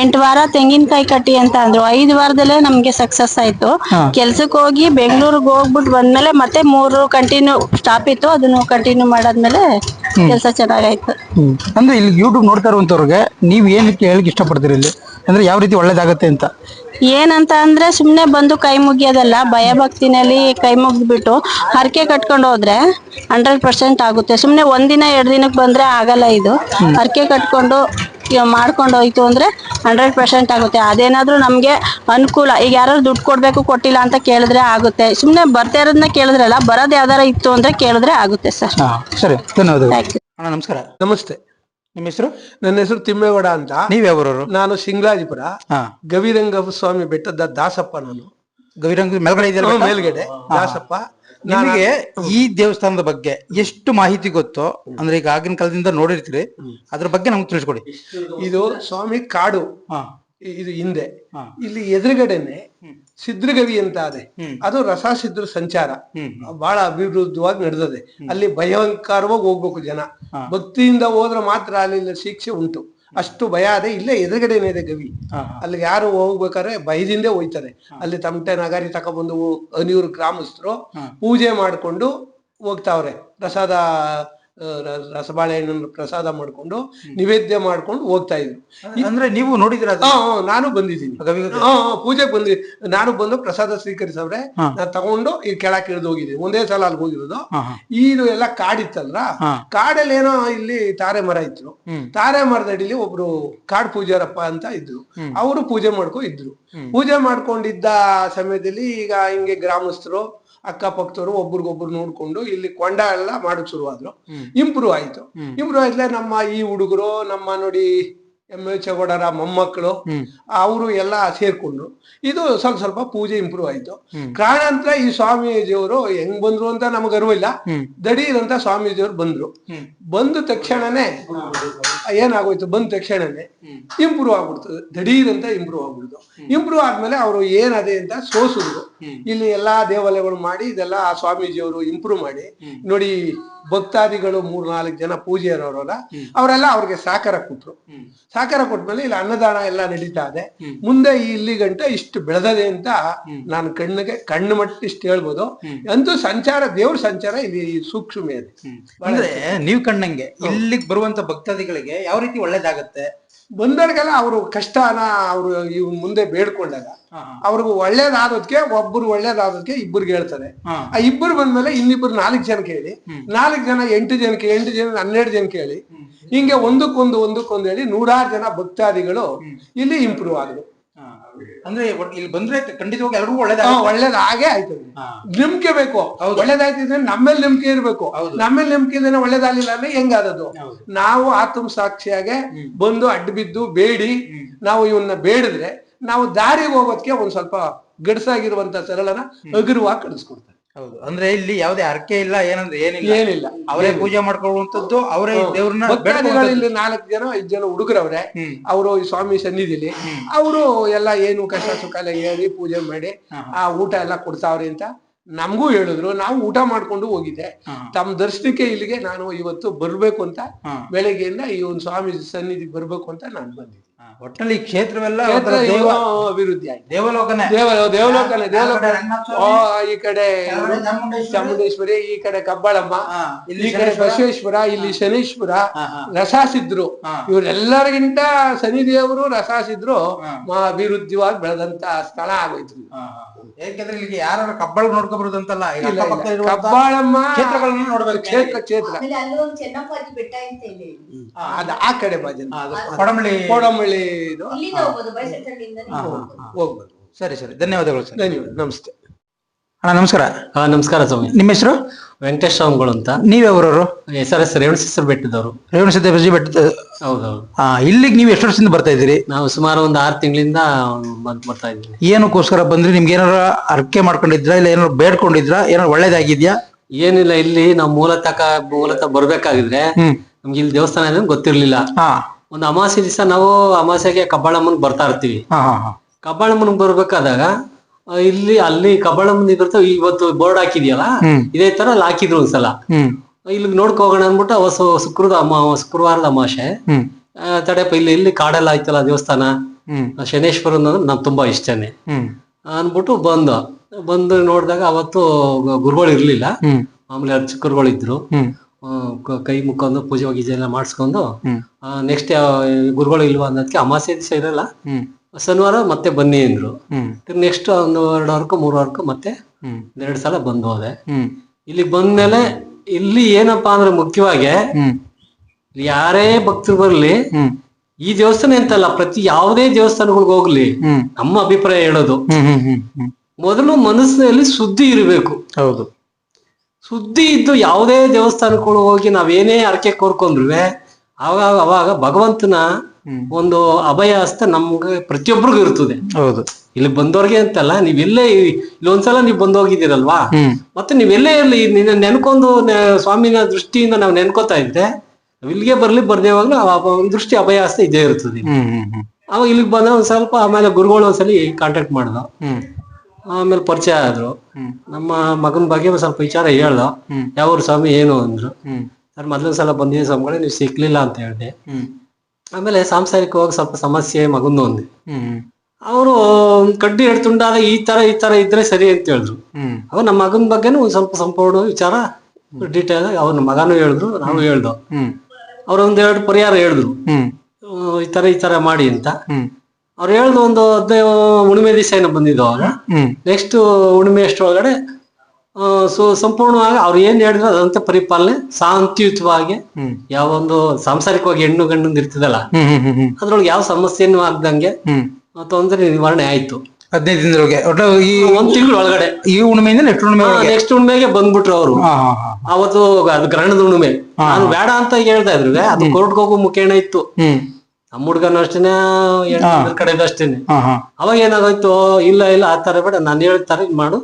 ಎಂಟು ವಾರ ತೆಂಗಿನಕಾಯಿ ಕಟ್ಟಿ ಅಂತ ಅಂದ್ರು. ಐದು ವಾರದಲ್ಲೇ ನಮ್ಗೆ ಸಕ್ಸಸ್ ಆಯ್ತು. ಕೆಲ್ಸಕ್ಕೆ ಹೋಗಿ ಬೆಂಗಳೂರಿಗೆ ಹೋಗ್ಬಿಟ್ಟು ಬಂದ್ಮೇಲೆ ಮತ್ತೆ ಮೂರು ಕಂಟಿನ್ಯೂ ಸ್ಟಾಪ್ ಇತ್ತು. ಅದನ್ನು ಕಂಟಿನ್ಯೂ ಮಾಡಾದ್ಮೇಲೆ ಕೆಲಸ ಚೆನ್ನಾಗಾಯ್ತು. ಅಂದ್ರೆ ಇಲ್ಲಿ ಯೂಟ್ಯೂಬ್ ನೋಡ್ತಾ ಇರುವಂತವ್ರಿಗೆ ನೀವ್ ಏನಕ್ಕೆ ಹೇಳಕ್ ಇಷ್ಟಪಡ್ತೀರಿ ಇಲ್ಲಿ? ಅಂದ್ರೆ ಯಾವ ರೀತಿ ಒಳ್ಳೇದಾಗತ್ತೆ ಅಂತ? ಏನಂತ ಅಂದ್ರೆ ಸುಮ್ನೆ ಬಂದು ಕೈ ಮುಗಿಯೋದಲ್ಲ ಭಯ ಭಕ್ತಿನಲ್ಲಿ ಕೈ ಮುಗಿದ್ಬಿಟ್ಟು ಹರಕೆ ಕಟ್ಕೊಂಡು ಹೋದ್ರೆ ಹಂಡ್ರೆಡ್ ಪರ್ಸೆಂಟ್ ಆಗುತ್ತೆ. ಸುಮ್ನೆ ಒಂದಿನ ಎರಡು ದಿನಕ್ಕೆ ಬಂದ್ರೆ ಆಗಲ್ಲ ಇದು. ಹರಕೆ ಕಟ್ಕೊಂಡು ಮಾಡ್ಕೊಂಡು ಹೋಯ್ತು ಅಂದ್ರೆ ಹಂಡ್ರೆಡ್ ಪರ್ಸೆಂಟ್ ಆಗುತ್ತೆ. ಅದೇನಾದ್ರೂ ನಮ್ಗೆ ಅನುಕೂಲ. ಈಗ ಯಾರು ದುಡ್ಡು ಕೊಡ್ಬೇಕು ಕೊಟ್ಟಿಲ್ಲ ಅಂತ ಕೇಳಿದ್ರೆ ಆಗುತ್ತೆ. ಸುಮ್ನೆ ಬರ್ತಾ ಇರೋದನ್ನ ಕೇಳಿದ್ರಲ್ಲ ಬರೋದ್ ಯಾವ್ದಾರ ಇತ್ತು ಅಂದ್ರೆ ಕೇಳಿದ್ರೆ ಆಗುತ್ತೆ ಸರ್. ಸರಿ. ಧನ್ಯವಾದ ನಮಸ್ಕಾರ. ನಮಸ್ತೆ. ನಿಮ್ಮ ಹೆಸರು? ನನ್ನ ಹೆಸರು ತಿಮ್ಮೇಗೌಡ ಅಂತ. ನೀವ್ ಯಾವೂರವರು ನಾನು ಸಿಂಗ್ಲಾಜಿಪುರ ಗವಿರಂಗ ಸ್ವಾಮಿ ಬೆಟ್ಟದ ದಾಸಪ್ಪ ನಾನು. ಗವಿರಂಗ ಮೇಲ್ಗಡೆ ಇದೆಯಲ್ಲ ಮೇಲ್ಗಡೆ. ದಾಸಪ್ಪ. ನಿಮಗೆ ಈ ದೇವಸ್ಥಾನದ ಬಗ್ಗೆ ಎಷ್ಟು ಮಾಹಿತಿ ಗೊತ್ತೋ ಅಂದ್ರೆ ಈಗ ಆಗಿನ ಕಾಲದಿಂದ ನೋಡಿರ್ತೀರಿ ಅದ್ರ ಬಗ್ಗೆ ನಮ್ಗೆ ತಿಳಿಸ್ಕೊಡಿ. ಇದು ಸ್ವಾಮಿ ಕಾಡು. ಇದು ಹಿಂದೆ. ಇಲ್ಲಿ ಎದುರುಗಡೆನೆ ಸಿದ್ರಗವಿ ಅಂತ ಅದೆ ಅದು ರಸ ಸಿದ್ರ ಸಂಚಾರ ಬಹಳ ಅಭಿವೃದ್ಧವಾಗಿ ನಡೆದದೆ. ಅಲ್ಲಿ ಭಯಂಕರವಾಗಿ ಹೋಗ್ಬೇಕು ಜನ. ಭಕ್ತಿಯಿಂದ ಹೋದ್ರೆ ಮಾತ್ರ ಅಲ್ಲಿ ಶಿಕ್ಷೆ ಉಂಟು. ಅಷ್ಟು ಭಯ ಅದೆ ಇಲ್ಲೇ ಎದುರುಗಡೆನೆ ಇದೆ ಗವಿ. ಅಲ್ಲಿಗೆ ಯಾರು ಹೋಗ್ಬೇಕಾದ್ರೆ ಭಯದಿಂದೇ ಹೋಯ್ತಾರೆ. ಅಲ್ಲಿ ತಮಟೆ ನಗಾರಿ ತಕೊಂಡ್ಬಂದು ಅನಿಯೂರು ಗ್ರಾಮಸ್ಥರು ಪೂಜೆ ಮಾಡ್ಕೊಂಡು ಹೋಗ್ತಾವ್ರೆ. ಪ್ರಸಾದ ಆ, ಹಣ್ಣನ್ನು ಪ್ರಸಾದ ಮಾಡ್ಕೊಂಡು ನಿವೇದ್ಯ ಮಾಡ್ಕೊಂಡು ಹೋಗ್ತಾ ಇದ್ರು. ಅಂದ್ರೆ ನೀವು ನೋಡಿದಿರ ನಾನು ಬಂದಿದ್ದೀನಿ. ಪೂಜೆಗೆ ಬಂದಿ ನಾನು ಬಂದು ಪ್ರಸಾದ ಸ್ವೀಕರಿಸವ್ರೆ ನಾನು ತಗೊಂಡು ಈ ಕೆಳಕ್ಕೆ ಇಳಿದು ಹೋಗಿದ್ದೀನಿ. ಒಂದೇ ಸಲ ಅಲ್ಲಿ ಹೋಗಿರೋದು. ಇದು ಎಲ್ಲ ಕಾಡಿತ್ತಲ್ರ? ಕಾಡಲ್ಲಿ ಏನೋ ಇಲ್ಲಿ ತಾರೆ ಮರ ಇತ್ತು. ತಾರೆ ಮರದಡಿಲಿ ಒಬ್ರು ಕಾಡ್ ಪೂಜಾರಪ್ಪ ಅಂತ ಇದ್ರು. ಅವರು ಪೂಜೆ ಮಾಡ್ಕೊ ಇದ್ರು. ಪೂಜೆ ಮಾಡ್ಕೊಂಡಿದ್ದ ಸಮಯದಲ್ಲಿ ಈಗ ಹಿಂಗೆ ಗ್ರಾಮಸ್ಥರು ಅಕ್ಕಪಕ್ಕದವರು ಒಬ್ರಿಗೊಬ್ರು ನೋಡ್ಕೊಂಡು ಇಲ್ಲಿ ಕೊಂಡ ಎಲ್ಲ ಮಾಡಕ್ ಶುರುವಾದ್ರು. ಇಂಪ್ರೂವ್ ಆಯ್ತು. ಇಂಪ್ರೂವ್ ಆಯ್ತಲೆ ನಮ್ಮ ಈ ಹುಡುಗರು ನಮ್ಮ ನೋಡಿ ಎಂ ಎಚ್ ಗೌಡರ ಮೊಮ್ಮಕ್ಕಳು ಅವರು ಎಲ್ಲ ಸೇರ್ಕೊಂಡ್ರು ಇದು ಸ್ವಲ್ಪ ಸ್ವಲ್ಪ ಪೂಜೆ ಇಂಪ್ರೂವ್ ಆಯ್ತು. ಕಾರಣಾಂತರ ಈ ಸ್ವಾಮೀಜಿಯವರು ಹೆಂಗ್ ಬಂದ್ರು ಅಂತ ನಮಗೆ ಅರಿವಿಲ್ಲ ದಡೀರ್ ಅಂತ ಸ್ವಾಮೀಜಿಯವರು ಬಂದ್ರು. ಬಂದ ತಕ್ಷಣನೇ ಏನಾಗೋಯ್ತು? ಬಂದ ತಕ್ಷಣನೇ ಇಂಪ್ರೂವ್ ಆಗ್ಬಿಡ್ತದೆ. ದಡೀರಂತ ಅಂತ ಇಂಪ್ರೂವ್ ಆಗ್ಬಿಡ್ತು. ಇಂಪ್ರೂವ್ ಆದ್ಮೇಲೆ ಅವರು ಏನದೆ ಅಂತ ಸೋಸಿದ್ರು. ಇಲ್ಲಿ ಎಲ್ಲಾ ದೇವಾಲಯಗಳು ಮಾಡಿ ಇದೆಲ್ಲ ಆ ಸ್ವಾಮೀಜಿಯವರು ಇಂಪ್ರೂವ್ ಮಾಡಿ. ನೋಡಿ ಭಕ್ತಾದಿಗಳು ಮೂರ್ ನಾಲ್ಕು ಜನ ಪೂಜೆ ಇರೋರಲ್ಲ ಅವರೆಲ್ಲ ಅವ್ರಿಗೆ ಸಾಕಾರ ಕೊಟ್ರು. ಸಾಕಾರ ಕೊಟ್ಮೇಲೆ ಇಲ್ಲಿ ಅನ್ನದಾನ ಎಲ್ಲ ನಡೀತಾ ಇದೆ. ಮುಂದೆ ಇಲ್ಲಿ ಗಂಟೆ ಇಷ್ಟು ಬೆಳೆದದೆ ಅಂತ ನಾನು ಕಣ್ಣಿಗೆ ಕಣ್ಣು ಮಟ್ಟ ಇಷ್ಟು ಹೇಳ್ಬೋದು ಅಂತೂ ಸಂಚಾರ ದೇವ್ರ ಸಂಚಾರ ಇಲ್ಲಿ ಸೂಕ್ಷ್ಮ ಇದೆ. ಅಂದ್ರೆ ನೀವ್ ಕಣ್ಣಂಗೆ ಇಲ್ಲಿಗೆ ಬರುವಂತ ಭಕ್ತಾದಿಗಳಿಗೆ ಯಾವ ರೀತಿ ಒಳ್ಳೇದಾಗತ್ತೆ? ಬಂದವ್ರಿಗೆಲ್ಲ ಅವರು ಕಷ್ಟನ ಅವರು ಇವ್ ಮುಂದೆ ಬೇಡ್ಕೊಂಡಾಗ ಅವ್ರಿಗೂ ಒಳ್ಳೇದಾದದ್ಕೆ ಒಬ್ಬರು ಒಳ್ಳೇದಾದದ್ಕೆ ಇಬ್ಬರು ಹೇಳ್ತಾರೆ ಆ ಇಬ್ಬರು ಬಂದ್ಮೇಲೆ ಇನ್ನಿಬ್ರು ನಾಲ್ಕು ಜನ ಕೇಳಿ. ನಾಲ್ಕು ಜನ ಎಂಟು ಜನಕ್ಕೆ ಎಂಟು ಜನ ಹನ್ನೆರಡು ಜನ ಕೇಳಿ. ಹಿಂಗೆ ಒಂದಕ್ಕೊಂದು ಒಂದಕ್ಕೊಂದು ಹೇಳಿ ನೂರಾರು ಜನ ಭಕ್ತಾದಿಗಳು ಇಲ್ಲಿ ಇಂಪ್ರೂವ್ ಆದ್ರು. ಅಂದ್ರೆ ಇಲ್ಲಿ ಬಂದ್ರೆ ಖಂಡಿತವಾಗಿ ಒಳ್ಳೇದಾಗ ಒಳ್ಳೇದ್ ಹಾಗೆ ಆಯ್ತು ನಂಬಿಕೆ ಬೇಕು. ಒಳ್ಳೇದಾಯ್ತಿದ್ರೆ ನಮ್ಮೇಲೆ ನಂಬಿಕೆ ಇರ್ಬೇಕು. ನಮ್ಮೇಲೆ ನಂಬಿಕೆ ಇದ್ರೆ ಒಳ್ಳೇದಾಗ್ಲಿಲ್ಲ ಅಂದ್ರೆ ಹೆಂಗಾದದು ನಾವು ಆತ್ಮ ಸಾಕ್ಷಿಯಾಗೆ ಬಂದು ಅಡ್ಡ ಬಿದ್ದು ಬೇಡಿ ನಾವು ಇವನ್ನ ಬೇಡಿದ್ರೆ ನಾವು ದಾರಿಗೆ ಹೋಗೋದಕ್ಕೆ ಒಂದ್ ಸ್ವಲ್ಪ ಗಡ್ಸಾಗಿರುವಂತ ಸರಳನ ಅಗರವಾಗಿ ಕಳಿಸ್ಕೊಡ್ತಾರೆ. ಹೌದು. ಅಂದ್ರೆ ಇಲ್ಲಿ ಯಾವ್ದೇ ಹರಕೆ ಇಲ್ಲ ಏನಂದ್ರೆ ಏನಿಲ್ಲ. ಏನಿಲ್ಲ. ಅವರೇ ಪೂಜೆ ಮಾಡ್ಕೊಳ್ಳುವಂತದ್ದು ಅವರೇ ದೇವ್ರನ್ನ ಭಕ್ತಾದಿಗಳು ಇಲ್ಲಿ ನಾಲ್ಕು ಜನ ಐದು ಜನ ಹುಡುಗರವ್ರೆ. ಅವರು ಈ ಸ್ವಾಮಿ ಸನ್ನಿಧಿಲಿ. ಅವರು ಎಲ್ಲ ಏನು ಕಷ್ಟ ಸುಖ ಎಲ್ಲ ಹೇಳಿ ಪೂಜೆ ಮಾಡಿ ಆ ಊಟ ಎಲ್ಲ ಕೊಡ್ತಾವ್ರಿ ಅಂತ ನಮಗೂ ಹೇಳಿದ್ರು. ನಾವು ಊಟ ಮಾಡ್ಕೊಂಡು ಹೋಗಿದ್ದೆ. ತಮ್ಮ ದರ್ಶನಕ್ಕೆ ಇಲ್ಲಿಗೆ ನಾನು ಇವತ್ತು ಬರ್ಬೇಕು ಅಂತ ಬೆಳಗ್ಗೆಯಿಂದ ಈ ಒಂದು ಸ್ವಾಮಿ ಸನ್ನಿಧಿಗೆ ಬರ್ಬೇಕು ಅಂತ ನಾನು ಬಂದಿದ್ದೆ. ಒಟ್ಟಿನಲ್ಲಿ ಈ ಕ್ಷೇತ್ರವೆಲ್ಲ ಒಂಥರ ದೇವ ಅಭಿವೃದ್ಧಿ ಆಯ್ತು. ದೇವಲೋಕನೇ. ದೇವ ದೇವಲೋಕನೇ ದೇವಲೋಕ ಓ ಈ ಕಡೆ ಚಾಮುಂಡೇಶ್ವರಿ. ಈ ಕಡೆ ಕಬ್ಬಾಳಮ್ಮ ಇಲ್ಲಿ ಈ ಕಡೆ. ಬಸವೇಶ್ವರ ಇಲ್ಲಿ ಶನೇಶ್ವರ. ರಸಾಸಿದ್ರು. ಇವರೆಲ್ಲರಿಗಿಂತ ಇವರೆಲ್ಲರಿಗಿಂತ ಶನಿದೇವರು ರಸಾಸಿದ್ರು ಮಾ ಅಭಿವೃದ್ಧಿವಾಗಿ ಬೆಳೆದಂತ ಸ್ಥಳ ಆಗೋಯ್ತು. ಇಲ್ಲಿ. ಯಾಕೆಂದ್ರೆ ಇಲ್ಲಿಗೆ ಯಾರು ಕಬ್ಬಾಳ ನೋಡ್ಕೊಬರುದಂತಲ್ಲ ಇಲ್ಲ, ಇಲ್ಲ. ಕಬ್ಬಾಳಮ್ಮ ಕ್ಷೇತ್ರಗಳನ್ನ ನೋಡ್ಬೇಕು. ಕ್ಷೇತ್ರ ಕ್ಷೇತ್ರ. ಅದ ಅಲ್ಲೊಂದು ಚೆನ್ನಪ್ಪಾಜಿ ಬೆಟ್ಟ ಅಂತ ಇದೆ ಆ, ಅದು ಆ ಕಡೆ ಬಾಜಿ. ಕೊಡಮಳ್ಳಿ ಕೊಡಂಬಳಿ ಕೋಡಮಳ್ಳಿ ಇದು ಹೋಗ್ಬೋದು ಸರಿ ಸರಿ. ಧನ್ಯವಾದಗಳು ಸರ್. ಧನ್ಯವಾದ ನಮಸ್ತೆ. ಅಣ್ಣ ನಮಸ್ಕಾರ. ಹಾ ನಮಸ್ಕಾರ ಸ್ವಾಮಿ. ನಿಮ್ಮ ಹೆಸರು? ವೆಂಕಟೇಶ್ ಸ್ವಾಮಿಗಳು ಅಂತ. ನೀವ್ಯಾವ್ರವರು ಎಸ್ ಆರ್ ಎಸ್ ರೇವಣಸಿಸ್ಟರ್ ಬೆಟ್ಟದವರು ರೇವಣಸಿದ್ದೇಶ್ವರ ಬೆಟ್ಟ ಹೌದೌದು. ಹಾ ಇಲ್ಲಿಗೆ ನೀವು ಎಷ್ಟು ವರ್ಷದಿಂದ ಬರ್ತಾ ಇದ್ದೀರಿ? ನಾವು ಸುಮಾರು ಒಂದು ಆರು ತಿಂಗಳಿಂದ ಬಂದ್ ಬರ್ತಾ ಇದ್ದೀವಿ. ಏನಕ್ಕೋಸ್ಕರ ಬಂದ್ರಿ? ನಿಮ್ಗೆ ಏನಾರ ಅರ್ಕೆ ಮಾಡ್ಕೊಂಡಿದ್ರಾ? ಇಲ್ಲ ಏನಾರು ಬೇಡ್ಕೊಂಡಿದ್ರಾ? ಏನಾರು ಒಳ್ಳೇದಾಗಿದ್ಯಾ? ಏನಿಲ್ಲ ಇಲ್ಲಿ ನಾವು ಮೂಲತಃ ಮೂಲತಃ ಬರ್ಬೇಕಾಗಿದ್ರೆ ನಮ್ಗೆ ಇಲ್ಲಿ ದೇವಸ್ಥಾನ ಗೊತ್ತಿರ್ಲಿಲ್ಲ. ಹಾ. ಒಂದು ಅಮಾಸೆ ದಿವಸ ನಾವು ಅಮಾಸೆಗೆ ಕಬ್ಬಾಳಮ್ಮನ್ ಬರ್ತಾ ಇರ್ತೀವಿ. ಹಾ ಹಾ ಹಾ. ಕಬ್ಬಾಳಮ್ಮನ್ ಬರ್ಬೇಕಾದಾಗ ಆ, ಇಲ್ಲಿ ಅಲ್ಲಿ ಕಬ್ಬಾಳಮ್ಮನ್ ಇದಿರ್ತಾವ ಇವತ್ತು ಬೋರ್ಡ್ ಹಾಕಿದ್ಯಲ್ಲ ಹ್ಮ್. ಇದೇ ತರ ಅಲ್ಲಿ ಹಾಕಿದ್ರು ಒಂದ್ಸಲ. ಹ್ಮ್. ಇಲ್ಲಿ ನೋಡ್ಕೊ ಹೋಗೋಣ ಅನ್ಬಿಟ್ಟು ಹೊಸ ಶುಕ್ರದ ಅಮ ಶುಕ್ರವಾರದ ಅಮಾಸೆ ಹ್ಮ್. ಆ, ತಡೆಯಪ್ಪ ಇಲ್ಲಿ ಇಲ್ಲಿ ಕಾಡೆಲ್ಲ ಆಯ್ತಲ್ಲ ದೇವಸ್ಥಾನ? ಹ್ಮ್. ಶನೇಶ್ವರ ಅಂದ್ರೆ ನಮ್ಗೆ ತುಂಬಾ ಇಷ್ಟನೇ. ಹ್ಮ್. ಅನ್ಬಿಟ್ಟು ಬಂದ ಬಂದು ನೋಡಿದಾಗ ಅವತ್ತು ಗ- ಗುರುಗಳು ಇರ್ಲಿಲ್ಲ. ಹ್ಮ್. ಆಮೇಲೆ ಅರ್ಚಕರುಗಳು ಇದ್ರು ಹ್ಮ್. ಕ- ಮುಕ್ಕೊಂಡು ಪೂಜೆ ಗೀಜೆ ಎಲ್ಲ ಮಾಡಿಸ್ಕೊಂಡು ನೆಕ್ಸ್ಟ್ ಗುರುಗಳು ಇಲ್ವಾ ಅನ್ನೋದಕ್ಕೆ ಅಮಾಸೆ ದಿವಸ ಇರಲ್ಲ. ಶನಿವಾರ ಮತ್ತೆ ಬನ್ನಿ ಅಂದ್ರು. ನೆಕ್ಸ್ಟ್ ಒಂದು ಎರಡು ವಾರಕ್ಕೂ ಮೂರು ವಾರಕ್ಕೂ ಮತ್ತೆ ಎರಡು ಸಲ ಬಂದು ಹೋದೆ. ಇಲ್ಲಿ ಬಂದ್ಮೇಲೆ ಇಲ್ಲಿ ಏನಪ್ಪಾ ಅಂದ್ರೆ ಮುಖ್ಯವಾಗಿ ಯಾರೇ ಭಕ್ತರು ಬರ್ಲಿ ಈ ದೇವಸ್ಥಾನ ಎಂತಲ್ಲ ಪ್ರತಿ ಯಾವುದೇ ದೇವಸ್ಥಾನಗಳಿಗೆ ಹೋಗ್ಲಿ ನಮ್ಮ ಅಭಿಪ್ರಾಯ ಹೇಳೋದು. ಮೊದಲು ಮನಸ್ಸಿನಲ್ಲಿ ಸುದ್ದಿ ಇರಬೇಕು. ಹೌದು. ಸುದ್ದಿ ಇದ್ದು ಯಾವುದೇ ದೇವಸ್ಥಾನಗಳು ಹೋಗಿ ನಾವೇನೇ ಅರಕೆ ಕೋರ್ಕೊಂಡ್ರು ಅವಾಗ ಅವಾಗ ಭಗವಂತನ ಒಂದು ಅಭಯ ಹಸ್ತ ನಮ್ಗೆ ಪ್ರತಿಯೊಬ್ಬರಿಗೂ ಇರ್ತದೆ. ಹೌದು. ಇಲ್ಲಿ ಬಂದವ್ರಿಗೆ ಅಂತಲ್ಲ ನೀವೆಲ್ಲೇ ಇಲ್ಲಿ ಒಂದ್ಸಲ ನೀವು ಬಂದು ಹೋಗಿದ್ದೀರಲ್ವಾ ಮತ್ತೆ ನೀವೆಲ್ಲೇ ಇರ್ಲಿ ನಿನ್ನ ನೆನ್ಕೊಂಡು ಸ್ವಾಮಿನ ದೃಷ್ಟಿಯಿಂದ ನಾವು ನೆನ್ಕೋತಾ ಇದ್ದೆ ನಾವ್ ಇಲ್ಲಿಗೆ ಬರ್ಲಿ ಬರ್ದೇವಾಗ್ಲೂ ದೃಷ್ಟಿ ಅಭಯ ಹಸ್ತ ಇದೇ ಇರ್ತದೆ. ಅವಾಗ ಇಲ್ಲಿಗೆ ಬಂದ ಒಂದ್ ಸ್ವಲ್ಪ ಆಮೇಲೆ ಗುರುಗಳು ಒಂದ್ಸಲಿ ಕಾಂಟ್ಯಾಕ್ಟ್ ಮಾಡ್ದ. ಆಮೇಲೆ ಪರಿಚಯ ಆದ್ರು. ನಮ್ಮ ಮಗನ ಬಗ್ಗೆ ಸ್ವಲ್ಪ ವಿಚಾರ ಹೇಳ್ದ. ಯಾವ ಸ್ವಾಮಿ ಏನು ಅಂದ್ರು. ಸರ್ ಮೊದಲ ಸಲ ಬಂದಿನ ಸ್ವಾಮಿಗಳೇ ನೀವು ಸಿಕ್ಲಿಲ್ಲ ಅಂತ ಹೇಳಿದೆ. ಆಮೇಲೆ ಸಾಂಸಾರಿಕವಾಗಿ ಸ್ವಲ್ಪ ಸಮಸ್ಯೆ ಮಗಂದು ಒಂದು. ಅವರು ಕಡ್ಡಿ ಹಿಡ್ ತುಂಡಾದ ಈ ತರ ಈ ತರ ಇದ್ರೆ ಸರಿ ಅಂತ ಹೇಳಿದ್ರು. ಅವಾಗ ನಮ್ಮ ಮಗನ ಬಗ್ಗೆನೂ ಒಂದ್ ಸ್ವಲ್ಪ ಸಂಪೂರ್ಣ ವಿಚಾರ ಡೀಟೇಲ್ ಆಗಿ ಅವ್ರ ಮಗನೂ ಹೇಳಿದ್ರು ನಾವು ಹೇಳ್ದು. ಅವ್ರ ಒಂದ್ ಒಂದೆರಡು ಪರಿಹಾರ ಹೇಳಿದ್ರು. ಈ ತರ ಈ ತರ ಮಾಡಿ ಅಂತ. ಅವ್ರು ಹೇಳ್ದು ಒಂದು ಹದಿನೈದು ಉಣಿಮೆ ದಿವಸ ಏನೋ ಬಂದಿದ್ದು ಅವಾಗ ನೆಕ್ಸ್ಟ್ ಉಣಿಮೆ ಅಷ್ಟೊಳಗಡೆ ಸೊ ಸಂಪೂರ್ಣವಾಗಿ ಅವ್ರು ಏನ್ ಹೇಳಿದ್ರು ಅದಂತ ಪರಿಪಾಲನೆ ಶಾಂತಿಯುತವಾಗಿ ಯಾವ ಒಂದು ಸಾಂಸಾರಿಕವಾಗಿ ಹೆಣ್ಣು ಗಂಡು ಇರ್ತದಲ್ಲ ಅದ್ರೊಳಗೆ ಯಾವ ಸಮಸ್ಯೆನೂ ಆಗ್ದಂಗೆ ತೊಂದರೆ ನಿವಾರಣೆ ಆಯ್ತು. ಹದಿನೈದು ದಿನದೊಳಗೆ. ಒಟ್ಟು ಈ ಒಂದ್ ತಿಂಗಳ ಒಳಗಡೆ. ಈ ಹುಣ್ಣಿಮೆಯಿಂದ ನೆಕ್ಸ್ಟ್ ಹುಣ್ಣಿಮೆ ನೆಕ್ಸ್ಟ್ ಉಣ್ಮೆಗೆ ಬಂದ್ಬಿಟ್ರು ಅವರು. ಅವತ್ತು ಅದು ಗ್ರಹಣದ ಹುಣ್ಮೆ ನಾನು ಬೇಡ ಅಂತ ಹೇಳ್ತಾ ಇದ್ರು. ಅದು ಕೋರ್ಟ್ಗೆ ಹೋಗೋ ಮುಖೇನ ಇತ್ತು. ನಮ್ಮ ಹುಡ್ಗನ ಅಷ್ಟೇನೆ ಕಡೆ ಅಷ್ಟೇನೆ. ಹಾ ಹಾ. ಅವಾಗ ಏನಾಗೋಯ್ತು ಇಲ್ಲ ಇಲ್ಲ ಆ ತರ ಬೇಡ ನಾನು ಹೇಳ್ತಾರೆ ಇದ್ ಮಾಡು.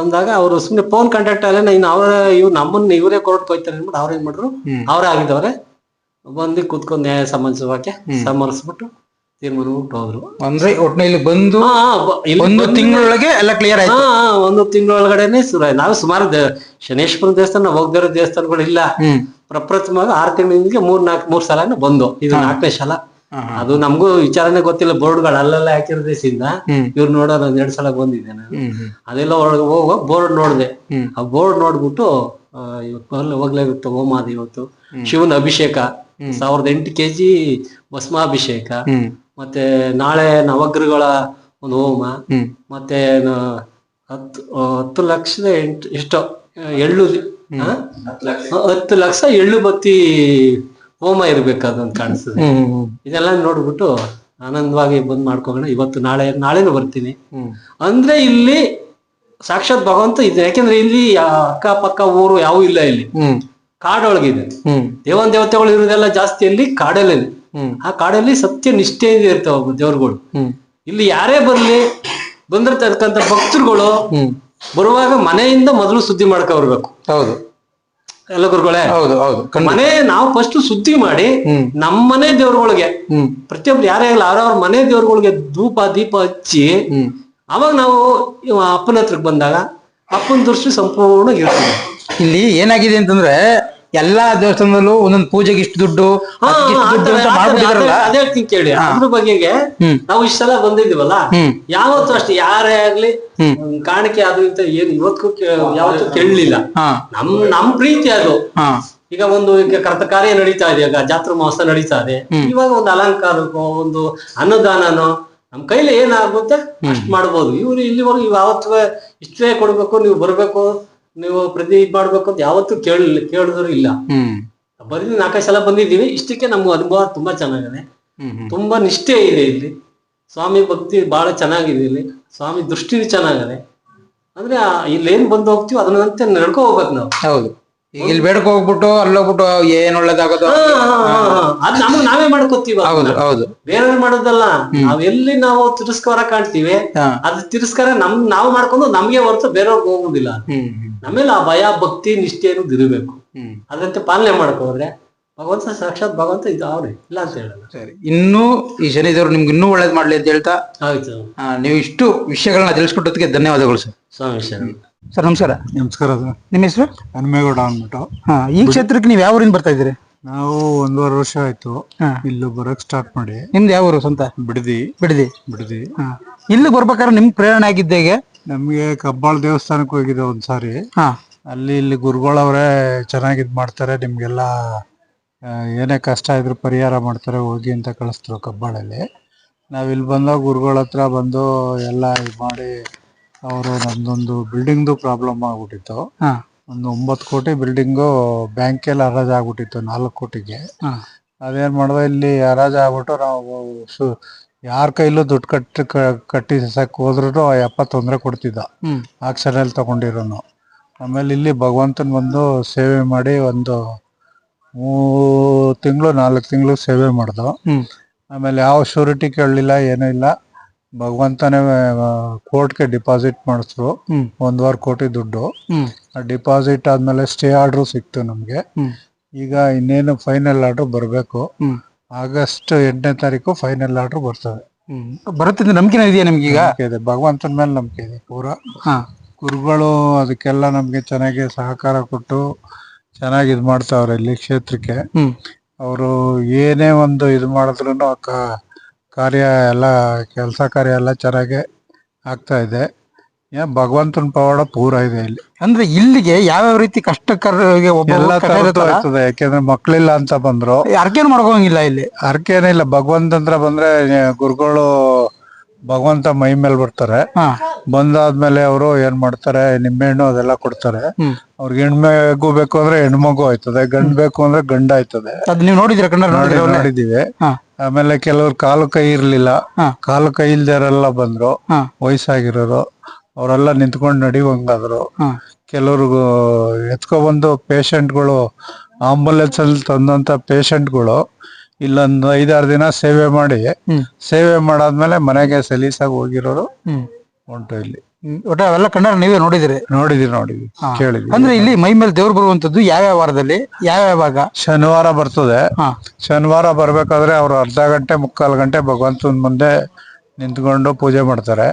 ಅಂದಾಗ ಅವರು ಸುಮ್ನೆ ಫೋನ್ ಕಾಂಟ್ಯಾಕ್ಟ್ ಅಲ್ಲ ಇನ್ನು ಅವ್ರ ಇವ್ ನಮ್ಮನ್ನ ಇವರೇ ಕೋರ್ಟ್ ಕೊಯ್ತಾರೆ ಅನ್ಬಿಟ್ಟು ಅವ್ರ ಏನ್ ಮಾಡಿದ್ರು. ಅವರೇ ಆಗಿದ್ದವ್ರೆ. ಬಂದು ಕೂತ್ಕೊಂಡು ನ್ಯಾಯ ಸಮನ್ಸವಾಕೆ ಸಮರ್ಸ್ಬಿಟ್ಟು ತೀರ್ಮಾನ ಹೋದ್ರು. ಅಂದ್ರೆ ಒಟ್ಟಿನಲ್ಲಿ ಬಂದು ಒಂದು ತಿಂಗಳೊಳಗೆ ಎಲ್ಲ ಕ್ಲಿಯರ್ ಆಯ್ತು. ಒಂದು ತಿಂಗಳೊಳಗಡೆನೆ ಶುರು ನಾವು ಸುಮಾರು ಶನೇಶ್ವರ ದೇವಸ್ಥಾನ ಹೋಗ್ದಿರೋ ದೇವಸ್ಥಾನಗಳು ಇಲ್ಲ. ಪ್ರಪ್ರಥಮವಾಗಿ ಆರು ತಿಂಗಳಿಗೆ ಮೂರ್ ನಾಲ್ಕು ಮೂರ್ ಸಲ ಬಂದು. ಇದು ನಾಲ್ಕನೇ ಸಲ. ಅದು ನಮಗೂ ವಿಚಾರನೆ ಗೊತ್ತಿಲ್ಲ ಬೋರ್ಡ್ಗಳು ಅಲ್ಲೆಲ್ಲ ಹಾಕಿರೋ ದೇಶದಿಂದ. ಇವ್ರು ನೋಡೋದು ಒಂದ್ ಎರಡ್ ಸಲ ಬಂದಿದೆ ನಾನು. ಅದೆಲ್ಲ ಒಳಗೆ ಬೋರ್ಡ್ ನೋಡಿದೆ. ಆ ಬೋರ್ಡ್ ನೋಡ್ಬಿಟ್ಟು ಇವತ್ತು ಹೋಗ್ಲೇಬೇಕು ಹೋಮ ಅದು ಇವತ್ತು. ಶಿವನ ಅಭಿಷೇಕ. ಸಾವಿರದ ಎಂಟು ಕೆಜಿ ಭಸ್ಮಾಭಿಷೇಕ. ಮತ್ತೆ ನಾಳೆ ನವಗ್ರಗಳ ಒಂದು ಹೋಮ. ಮತ್ತೆ ಹತ್ತು ಹತ್ತು ಲಕ್ಷದ ಎಂಟು ಎಷ್ಟೋ ಎಳ್ಳು? ಹತ್ತು ಲಕ್ಷ. ಎಳ್ಳು ಬತ್ತಿ ಹೋಮ ಇರ್ಬೇಕಾದಂತ ಕಾಣಿಸ್ತದೆ. ಇದೆಲ್ಲ ನೋಡ್ಬಿಟ್ಟು ಆನಂದವಾಗಿ ಬಂದ್ ಮಾಡ್ಕೋಣ ಇವತ್ತು ನಾಳೆ ನಾಳೆನೂ ಬರ್ತೀನಿ. ಅಂದ್ರೆ ಇಲ್ಲಿ ಸಾಕ್ಷಾತ್ ಭಗವಂತ ಇದೆ. ಯಾಕೆಂದ್ರೆ ಇಲ್ಲಿ ಅಕ್ಕಪಕ್ಕ ಊರು ಯಾವೂ ಇಲ್ಲ ಇಲ್ಲಿ. ಕಾಡೊಳಗಿದೆ. ದೇವನ್ ದೇವತೆಗಳು ಇರೋದೆಲ್ಲ ಜಾಸ್ತಿ ಅಲ್ಲಿ ಕಾಡಲ್ಲಿ ಹ್ಮ್. ಆ ಕಾಡಲ್ಲಿ ಸತ್ಯ ನಿಷ್ಠೆಯಿಂದ ಇರ್ತಾವ ದೇವ್ರುಗಳು. ಇಲ್ಲಿ ಯಾರೇ ಬರ್ಲಿ ಬಂದಿರ್ತಕ್ಕಂಥ ಭಕ್ತರುಗಳು ಬರುವಾಗ ಮನೆಯಿಂದ ಮೊದಲು ಸುದ್ದಿ ಮಾಡ್ಕೊ ಬರ್ಬೇಕು. ಹೌದು. ಎಲ್ಲ ಗುರುಗಳೇ? ಹೌದು ಹೌದು ಖಂಡಿತ. ಮನೆ ನಾವು ಫಸ್ಟ್ ಸುದ್ದಿ ಮಾಡಿ ಹ್ಮ್. ನಮ್ಮನೆ ದೇವ್ರಗಳಿಗೆ. ಹ್ಮ್. ಪ್ರತಿಯೊಬ್ರು ಯಾರೇ ಆಗಲ್ಲ ಅವ್ರವ್ರ ಮನೆ ದೇವ್ರಗಳಿಗೆ ಧೂಪ ದೀಪ ಹಚ್ಚಿ ಹ್ಮ್. ಅವಾಗ ನಾವು ಇವ ಅಪ್ಪನ ಹತ್ರಕ್ಕೆ ಬಂದಾಗ ಅಪ್ಪನ ದೃಷ್ಟಿ ಸಂಪೂರ್ಣ ಇರ್ತದೆ ಇಲ್ಲಿ ಏನಾಗಿದೆ ಅಂತಂದ್ರೆ ಎಲ್ಲಾ ದೇವಸ್ಥಾನದಲ್ಲೂ ಒಂದೊಂದು ಪೂಜೆಗೆ ಇಷ್ಟು ದುಡ್ಡು ಇಷ್ಟು ಅಂತ ಮಾಡ್ಬಿಟ್ಟಿದಾರಲ್ಲ. ಅದೇ ಹೇಳ್ತೀನಿ ಕೇಳಿ. ಅದ್ರ ಬಗೆಗೆ ಹ್ಮ್. ನಾವು ಇಷ್ಟೆಲ್ಲ ಬಂದಿದ್ದೀವಲ್ಲ? ಯಾವತ್ತು ಯಾವತ್ತೂ ಅಷ್ಟೇ ಯಾರೇ ಆಗ್ಲಿ ಹ್ಮ್. ಕಾಣಿಕೆ ಅದು ಅಂತ ಏನು ಇವತ್ತು ಯಾವತ್ತೂ ಕೇಳಲಿಲ್ಲ. ಹಾ. ನಮ್ ನಮ್ ಪ್ರೀತಿ ಅದು. ಹಾ. ಈಗ ಒಂದು ಈಗ ಕರ್ತ ಕಾರ್ಯ ನಡೀತಾ ಇದೆ ಈಗ ಜಾತ್ರಾ ಮಹೋತ್ಸವ ನಡೀತಾ ಇದೆ. ಇವಾಗ ಒಂದು ಅಲಂಕಾರಕ್ಕೋ ಒಂದು ಅನ್ನದಾನನೋ ನಮ್ ಕೈಲಿ ಏನಾಗುತ್ತೆ ಅಷ್ಟ್ ಮಾಡ್ಬೋದು. ಇವ್ರು ಇಲ್ಲಿವರೆಗೂ ಯಾವತ್ತೂ ಇಷ್ಟೇ ಕೊಡ್ಬೇಕು ನೀವು ಬರ್ಬೇಕು. ನೀವು ಪ್ರತಿ ಇದ್ ಮಾಡ್ಬೇಕು ಅಂತ ಯಾವತ್ತೂ ಕೇಳ ಕೇಳಿದ್ರು ಇಲ್ಲ. ಬರೀ ನಾಲ್ಕೈದು ಸಲ ಬಂದಿದ್ದೀವಿ ಇಷ್ಟಕ್ಕೆ ನಮ್ಗೆ ಅನುಭವ ತುಂಬಾ ಚೆನ್ನಾಗಿದೆ. ತುಂಬಾ ನಿಷ್ಠೆ ಇದೆ ಇಲ್ಲಿ. ಸ್ವಾಮಿ ಭಕ್ತಿ ಬಹಳ ಚೆನ್ನಾಗಿದೆ ಇಲ್ಲಿ. ಸ್ವಾಮಿ ದೃಷ್ಟಿ ಚೆನ್ನಾಗಿದೆ. ಅಂದ್ರೆ ಇಲ್ಲಿ ಏನ್ ಬಂದು ಹೋಗ್ತೀವಿ ಅದನ್ನಂತೆ ನಡ್ಕೊ ಹೋಗ್ಬೇಕು ನಾವು. ಹೌದು. ಇಲ್ಲಿ ಬೇಡಕ್ ಹೋಗ್ಬಿಟ್ಟು ಅಲ್ಲೋಗ್ಬಿಟ್ಟು ಏನ್ ಒಳ್ಳೇದಾಗೋದು. ಅದ್ ನಮಗ್ ನಾವೇ ಮಾಡ್ಕೋತೀವಿ ಹೌದು ಹೌದು. ಬೇರೆಯವ್ರು ಮಾಡೋದಲ್ಲ. ನಾವ್ ಎಲ್ಲಿ ನಾವು ತಿರಸ್ಕಾರ ಕಾಣ್ತೀವಿ. ಅದ್ ತಿರಸ್ಕಾರ ನಮ್ ನಾವು ಮಾಡ್ಕೊಂಡು ನಮ್ಗೆ ಹೊರತು ಬೇರೆಯವ್ರಿಗೆ ಹೋಗುದಿಲ್ಲ. ಹ್ಮ್ ಆ ಭಯ ಭಕ್ತಿ ನಿಷ್ಠೆ ಅನ್ನೋದು ಇರಬೇಕು. ಹ್ಮ್. ಅದಂತೆ ಪಾಲನೆ ಮಾಡ್ಕೋದ್ರೆ ಭಗವಂತ ಸಾಕ್ಷಾತ್ ಭಗವಂತ ಇದು ಅವ್ರಿ ಇಲ್ಲ ಅಂತ ಹೇಳಲ್ಲ. ಸರಿ. ಇನ್ನೂ ಈ ಶನಿದೇವರು ನಿಮ್ಗೆ ಇನ್ನೂ ಒಳ್ಳೇದ್ ಮಾಡ್ಲಿ ಅಂತ ಹೇಳ್ತಾ ಆಯ್ತು. ನೀವು ಇಷ್ಟು ವಿಷಯಗಳನ್ನ ತಿಳಿಸ್ಕೊಟ್ಟದಕ್ಕೆ ಧನ್ಯವಾದಗಳು ಸರ್. ಸ್ವಾಮಿ ಶರಣ. ಸರ್ ನಮಸ್ಕಾರ. ನಮಸ್ಕಾರ ಸರ್. ನಿಮ್ಮ ಹೆಸರು? ಹನುಮೇಗೌಡ ಅಂದ್ಬಿಟ್ಟು. ಹಾ ಈ ಕ್ಷೇತ್ರಕ್ಕೆ ನೀವು ಯಾವ ಊರಿಂದ ಬರ್ತಾ ಇದ್ದೀರಿ? ನಾವು ಒಂದೂವರೆ ವರ್ಷ ಆಯ್ತು. ಇಲ್ಲಿ ಬರಕ್ ಸ್ಟಾರ್ಟ್ ಮಾಡಿ. ನಿಮ್ದು ಯಾವ ಊರು ಸ್ವಂತ? ಬಿಡದಿ. ಬಿಡದಿ. ಬಿಡದಿ. ಇಲ್ಲಿ ಬರ್ಬೇಕಾದ್ರೆ ನಿಮ್ ಪ್ರೇರಣೆ ಆಗಿದ್ದ ಹೇಗೆ? ನಮ್ಗೆ ಕಬ್ಬಾಳ ದೇವಸ್ಥಾನಕ್ಕೆ ಹೋಗಿದ್ದೆ ಒಂದ್ಸಾರಿ. ಹಾ. ಅಲ್ಲಿ ಇಲ್ಲಿ ಗುರುಗಳವ್ರೆ ಚೆನ್ನಾಗಿ ಇದ್ ಮಾಡ್ತಾರೆ ನಿಮ್ಗೆಲ್ಲ ಆ, ಏನೇ ಕಷ್ಟ ಇದ್ರು ಪರಿಹಾರ ಮಾಡ್ತಾರೆ ಹೋಗಿ ಅಂತ ಕಳಿಸ್ತರು ಕಬ್ಬಾಳಲ್ಲಿ. ನಾವ್ ಇಲ್ಲಿ ಬಂದಾಗ ಗುರುಗಳ ಹತ್ರ ಬಂದು ಎಲ್ಲ ಇದು ಮಾಡಿ ಅವರು ನಮ್ದೊಂದು ಬಿಲ್ಡಿಂಗ್ದು ಪ್ರಾಬ್ಲಮ್ ಆಗ್ಬಿಟ್ಟಿತ್ತು. ಹಾ. ಒಂದು ಒಂಬತ್ತು ಕೋಟಿ ಬಿಲ್ಡಿಂಗು ಬ್ಯಾಂಕಲ್ಲಿ ಹರಾಜ್ ಆಗ್ಬಿಟ್ಟಿತ್ತು ನಾಲ್ಕು ಕೋಟಿಗೆ. ಹಾ. ಅದೇನ್ ಮಾಡಿದೆ ಇಲ್ಲಿ ಹರಾಜ್ ಆಗ್ಬಿಟ್ಟು ನಾವು ಯಾರ ಕೈಲೂ ದುಡ್ಡು ಕಟ್ಟಿ ಕಟ್ಟಿಸಕ್ ಹೋದ್ರು ಆ ಯಪ್ಪ ತೊಂದರೆ ಕೊಡ್ತಿದ್ದ. ಹ್ಮ್. ಆಕ್ಷನಲ್ಲಿ ತಗೊಂಡಿರೋನು. ಆಮೇಲೆ ಇಲ್ಲಿ ಭಗವಂತನ ಬಂದು ಸೇವೆ ಮಾಡಿ ಒಂದು ಮೂರು ತಿಂಗಳು ನಾಲ್ಕು ತಿಂಗಳು ಸೇವೆ ಮಾಡ್ದು. ಆಮೇಲೆ ಯಾವ ಶೂರಿಟಿ ಕೇಳಲಿಲ್ಲ ಏನೂ ಇಲ್ಲ. ಭಗವಂತನೇ ಕೋರ್ಟ್ಗೆ ಡಿಪಾಸಿಟ್ ಮಾಡಿಸ್ರು. ಒಂದು ವಾರ ಕೋಟಿ ದುಡ್ಡು. ಆ ಡಿಪಾಸಿಟ್ ಆದ್ಮೇಲೆ ಸ್ಟೇ ಆರ್ಡ್ರು ಸಿಕ್ತು ನಮಗೆ. ಈಗ ಇನ್ನೇನು ಫೈನಲ್ ಆರ್ಡ್ರು ಬರಬೇಕು. ಆಗಸ್ಟ್ ಎಂಟನೇ ತಾರೀಕು ಫೈನಲ್ ಆರ್ಡರ್ ಬರ್ತದೆ. ಬರುತ್ತಿದ್ದ ಬರುತ್ತೆ ನಂಬಿಕೆ ಇದೆಯಾ ನಿಮ್ಗೆ ಈಗ? ನಂಬಿಕೆ ಇದೆ. ಭಗವಂತನ ಮೇಲೆ ನಂಬಿಕೆ ಇದೆ. ಪೂರ. ಹಾ. ಗುರುಗಳು ಅದಕ್ಕೆಲ್ಲ ನಮ್ಗೆ ಚೆನ್ನಾಗಿ ಸಹಕಾರ ಕೊಟ್ಟು ಚೆನ್ನಾಗಿ ಇದು ಮಾಡ್ತಾವ್ರೆ ಇಲ್ಲಿ ಕ್ಷೇತ್ರಕ್ಕೆ. ಅವರು ಏನೇ ಒಂದು ಇದು ಮಾಡಿದ್ರು ಕಾರ್ಯ ಎಲ್ಲ ಕೆಲಸ ಕಾರ್ಯ ಎಲ್ಲ ಚೆನ್ನಾಗೆ ಆಗ್ತಾ ಇದೆ. ಏನ್ ಭಗವಂತನ ಪವಾಡ ಪೂರ ಇದೆ ಇಲ್ಲಿ. ಅಂದ್ರೆ ಇಲ್ಲಿಗೆ ಯಾವ್ಯಾವ ರೀತಿ ಕಷ್ಟಕರಿಗೆ ಒಬ್ಬ ಎಲ್ಲ ಯಾಕೆಂದ್ರೆ ಮಕ್ಳಿಲ್ಲ ಅಂತ ಬಂದ್ರು. ಅರ್ಕೇನು ಮಾಡ್ಕೋಂಗಿಲ್ಲ ಇಲ್ಲಿ. ಅರ್ಕೇನಿಲ್ಲ ಭಗವಂತಂತ್ರ ಬಂದ್ರೆ ಗುರುಗಳು ಭಗವಂತ ಮೈ ಮೇಲೆ ಬರ್ತಾರೆ. ಬಂದಾದ್ಮೇಲೆ ಅವರು ಏನ್ ಮಾಡ್ತಾರೆ ನಿಂಬೆಹಣ್ಣು ಅದೆಲ್ಲ ಕೊಡ್ತಾರೆ. ಅವ್ರಿಗೆ ಹೆಣ್ಮಗು ಬೇಕು ಅಂದ್ರೆ ಹೆಣ್ಮಗು ಆಯ್ತದೆ ಗಂಡ್ ಬೇಕು ಅಂದ್ರೆ ಗಂಡ ಆಯ್ತದೆ. ಅದ್ ನೀವು ನೋಡಿದ್ರೆ ಕಣ್ಣಾರೆ ನೋಡಿ ನೋಡಿದೀವಿ. ಆಮೇಲೆ ಕೆಲವ್ರು ಕಾಲು ಕೈ ಇರ್ಲಿಲ್ಲ. ಕಾಲು ಕೈ ಇಲ್ದಾರೆಲ್ಲ ಬಂದ್ರು. ವಯಸ್ಸಾಗಿರೋರು. ಅವರೆಲ್ಲ ನಿಂತ್ಕೊಂಡು ನಡಿವಂಗಾದ್ರು ಕೆಲವ್ರಿಗೂ ಕೆಲವ್ರು ಎತ್ಕೊಬಂದು ಪೇಷಂಟ್ಗಳು ಆಂಬುಲೆನ್ಸ್ ಅಲ್ಲಿ ತಂದಂತ ಪೇಷಂಟ್ಗಳು ಇಲ್ಲೊಂದು ಐದಾರು ದಿನ ಸೇವೆ ಮಾಡಿ ಸೇವೆ ಮಾಡಾದ್ಮೇಲೆ ಮನೆಗೆ ಸಲೀಸಾಗಿ ಹೋಗಿರೋರು ಉಂಟು ಇಲ್ಲಿ. ಒಟ್ಟು ಅವೆಲ್ಲ ಕನ್ನಡ ನೀವೇ ನೋಡಿದಿರಿ? ನೋಡಿದಿರಿ ನೋಡಿದ್ವಿ ಕೇಳಿ ಕೇಳಿದ್ವಿ. ಅಂದ್ರೆ ಇಲ್ಲಿ ಮೈ ಮೇಲೆ ದೇವ್ರು ಬರುವಂತದ್ದು ಯಾವ್ಯಾವ ವಾರದಲ್ಲಿ? ಯಾವ್ಯಾವ ಭಾಗ? ಶನಿವಾರ ಬರ್ತದೆ. ಶನಿವಾರ ಬರ್ಬೇಕಾದ್ರೆ ಅವ್ರು ಅರ್ಧ ಗಂಟೆ ಮುಕ್ಕಾಲು ಗಂಟೆ ಭಗವಂತನ ಮುಂದೆ ನಿಂತ್ಕೊಂಡು ಪೂಜೆ ಮಾಡ್ತಾರೆ.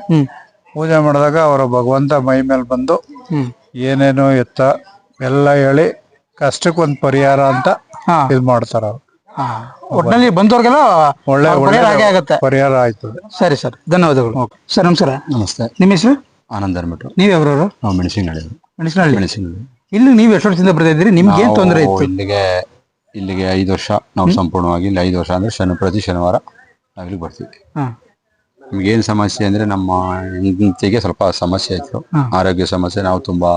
ಪೂಜೆ ಮಾಡಿದಾಗ ಅವರ ಭಗವಂತ ಮೈ ಮೇಲೆ ಬಂದು ಏನೇನೋ ಎತ್ತ ಎಲ್ಲ ಹೇಳಿ ಕಷ್ಟಕ್ಕೆ ಒಂದು ಪರಿಹಾರ ಅಂತ ಹಾ. ಇದು ಮಾಡ್ತಾರ ಅವ್ರು. ಒಟ್ಟಿನಲ್ಲಿ ಬಂದವ್ರಿಗೆಲ್ಲ ಒಳ್ಳೆ ಒಳ್ಳೆ ಆಗತ್ತೆ. ಪರಿಹಾರ ಆಯ್ತದೆ. ಸರಿ ಸರ್. ಧನ್ಯವಾದಗಳು. ಸರ್ ನಮಸ್ಕಾರ. ನಮಸ್ತೆ. ನಿಮ್ಮ ಹೆಸರು? ಆನಂದ್ ಅಂದ್ಬಿಟ್ಟು ನೀವು ಯಾವ್ರವ್ರು? ನಾವು ಮೆಣಸಿನಹಳ್ಳಿ ಮೆಣಸಿನಹಳ್ಳಿ. ಮೆಣಸಿನಹಳ್ಳಿ. ಇಲ್ಲಿ ನೀವು ಎಷ್ಟು ವರ್ಷದಿಂದ ಬರ್ತಾ ಇದ್ದೀರಿ? ನಿಮ್ಗೆ ಏನ್ ತೊಂದರೆ ಇತ್ತು? ಇಲ್ಲಿಗೆ ಇಲ್ಲಿಗೆ ಐದು ವರ್ಷ. ನಾವು ಸಂಪೂರ್ಣವಾಗಿ ಇಲ್ಲಿ ಐದು ವರ್ಷ ಅಂದ್ರೆ ಶನಿ ಪ್ರತಿ ಶನಿವಾರ ನಾವಿಲ್ಲಿ ಬರ್ತೀವಿ. ಹಾ ನಮ್ಗೆ ಏನ್ ಸಮಸ್ಯೆ ಅಂದ್ರೆ ನಮ್ಮ ಹೆಂಡತಿಗೆ ಸ್ವಲ್ಪ ಸಮಸ್ಯೆ ಇತ್ತು. ಆರೋಗ್ಯ ಸಮಸ್ಯೆ ನಾವು ತುಂಬಾ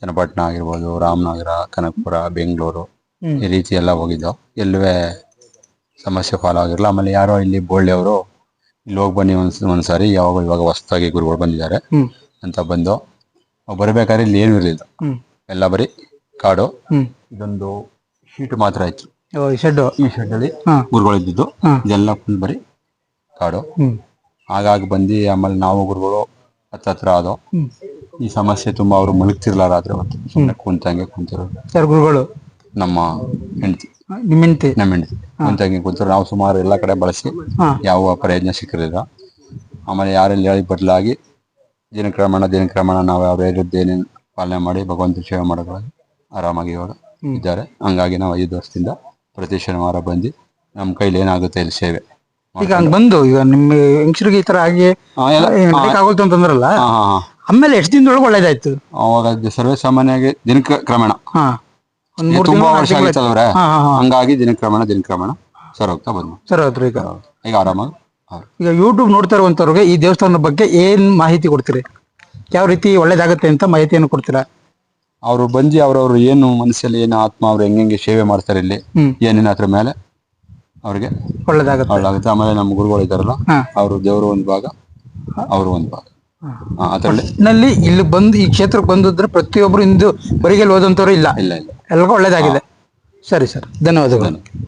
ಚನ್ನಪಟ್ಟಣ ಆಗಿರ್ಬೋದು ರಾಮನಗರ ಕನಕಪುರ ಬೆಂಗಳೂರು ಈ ರೀತಿ ಎಲ್ಲ ಹೋಗಿದ್ದೋ. ಎಲ್ಲವೇ ಸಮಸ್ಯೆ ಫಾಲೋ ಆಗಿರಲ್ಲ ಆಮೇಲೆ ಯಾರೋ ಇಲ್ಲಿ ಬೋಳ್ಳಿಯವರು ಇಲ್ಲಿ ಹೋಗಿ ಬನ್ನಿ ಒಂದ್ ಒಂದ್ಸಾರಿ ಯಾವಾಗ ಇವಾಗ ಹೊಸದಾಗಿ ಗುರುಗಳು ಬಂದಿದ್ದಾರೆ ಅಂತ ಬಂದು ನಾವು ಬರ್ಬೇಕಾದ್ರೆ ಇಲ್ಲಿ ಏನು ಇರಲಿಲ್ಲ. ಎಲ್ಲ ಬರೀ ಕಾಡು. ಇದೊಂದು ಶೀಟ್ ಮಾತ್ರ ಆಯ್ತು. ಈ ಶೆಡ್ ಈ ಶೆಡ್ ಅಲ್ಲಿ ಗುರುಗಳು ಇದ್ದಿದ್ದು. ಇದೆಲ್ಲ ಫುಲ್ ಬರೀ ಕಾಡು. ಹಾಗಾಗಿ ಬಂದು ಆಮೇಲೆ ನಾವು ಗುರುಗಳು ಹತ್ತತ್ರ ಆದೋ ಈ ಸಮಸ್ಯೆ ತುಂಬಾ ಅವರು ಮುಳುಗ್ತಿರ್ಲ ರಾತ್ರಿ ಹೊತ್ತು. ಸುಮ್ಮನೆ ಕುಂತಂಗೆ ಕುಂತಿರೋ ಸರ್ ಗುರುಗಳು? ನಮ್ಮ ಹೆಂಡತಿ. ನಿಮ್ಮ ಹೆಂಡತಿ? ನಮ್ಮ ಹೆಂಡತಿ. ಕುಂತಂಗೆ ಕುಂತಿರೋ ನಾವು ಸುಮಾರು ಎಲ್ಲ ಕಡೆ ಬಳಸಿ. ಯಾವ ಪ್ರಯೋಜನ ಸಿಕ್ಕಿರಲಿಲ್ಲ. ಆಮೇಲೆ ಯಾರಲ್ಲಿ ಹೇಳಿ ಬದಲಾಗಿ ದಿನಕ್ರಮಣ ದಿನಕ್ರಮಣ ನಾವು ಯಾವ ಹೇಳಿದ್ದೇನೇನು ಪಾಲನೆ ಮಾಡಿ ಭಗವಂತ ಸೇವೆ ಮಾಡೋದ್ರಲ್ಲಿ ಆರಾಮಾಗಿ ಇವಾಗ ಇದ್ದಾರೆ. ಹಂಗಾಗಿ ನಾವು ಐದು ವರ್ಷದಿಂದ ಪ್ರತಿ ಶನಿವಾರ ಬಂದು ನಮ್ಮ ಕೈಲಿ ಏನಾಗುತ್ತೆ ಇಲ್ಲಿ ಸೇವೆ. ಈಗ ಹಂಗ್ ಬಂದು ಈಗ ನಿಮ್ಮ ಹೆಂಗಸರಿಗೆ ಈ ತರ ಆಗಿ ಆಗೋಲ್ತು ಅಂತಂದ್ರಲ್ಲ ಆಮೇಲೆ ಎಷ್ಟು ದಿನದೊಳಗೆ ಒಳ್ಳೇದಾಯ್ತು? ಅವಾಗ ಅದು ಸರ್ವೇ ಸಾಮಾನ್ಯವಾಗಿ ದಿನಕ ಕ್ರಮಣ. ತುಂಬಾ ವರ್ಷ ಆಗಿತ್ತಲ್ವ್ರೆ ಹಂಗಾಗಿ ದಿನಕ್ರಮಣ ದಿನಕ್ರಮಣ ಸರ್ ಹೋಗ್ತಾ ಬಂದ್ವು. ಸರ್ ಹೋದ್ರಿ ಈಗ. ಈಗ ಆರಾಮಾಗಿ ಈಗ ಯೂಟ್ಯೂಬ್ ನೋಡ್ತಾ ಇರುವಂತವ್ರಿಗೆ ಈ ದೇವಸ್ಥಾನದ ಬಗ್ಗೆ ಏನ್ ಮಾಹಿತಿ ಕೊಡ್ತೀರಿ? ಯಾವ ರೀತಿ ಒಳ್ಳೇದಾಗತ್ತೆ ಅಂತ ಮಾಹಿತಿಯನ್ನು ಕೊಡ್ತೀರಾ? ಅವರು ಬಂದು ಅವ್ರವ್ರು ಏನು ಮನಸ್ಸಲ್ಲಿ ಏನು ಆತ್ಮ ಅವ್ರು ಹೆಂಗೆ ಸೇವೆ ಮಾಡ್ತಾರೆ ಇಲ್ಲಿ. ಏನೇನು ಅದ್ರ ಮೇಲೆ ಅವ್ರಿಗೆ? ಒಳ್ಳೇದಾಗುತ್ತೆ. ಒಳ್ಳಾಗುತ್ತೆ ಆಮೇಲೆ ನಮ್ಮ ಗುರುಗಳು ಇದ್ದಾರಲ್ಲ. ಅವರು ದೇವರು ಒಂದು ಭಾಗ ಅವರು ಒಂದು ಭಾಗ. ಅದರಲ್ಲಿ ನಲ್ಲಿ ಇಲ್ಲಿ ಬಂದು ಈ ಕ್ಷೇತ್ರಕ್ಕೆ ಬಂದಿದ್ರೆ ಪ್ರತಿಯೊಬ್ರು ಇಂದು ಬರಿಗೆಲ್ಲಿ ಓದಂತವ್ರು ಇಲ್ಲ. ಇಲ್ಲ ಇಲ್ಲ. ಎಲ್ರಿಗೂ ಒಳ್ಳೇದಾಗಿದೆ. ಸರಿ ಸರ್. ಧನ್ಯವಾದಗಳು. ಧನ್ಯವಾದ.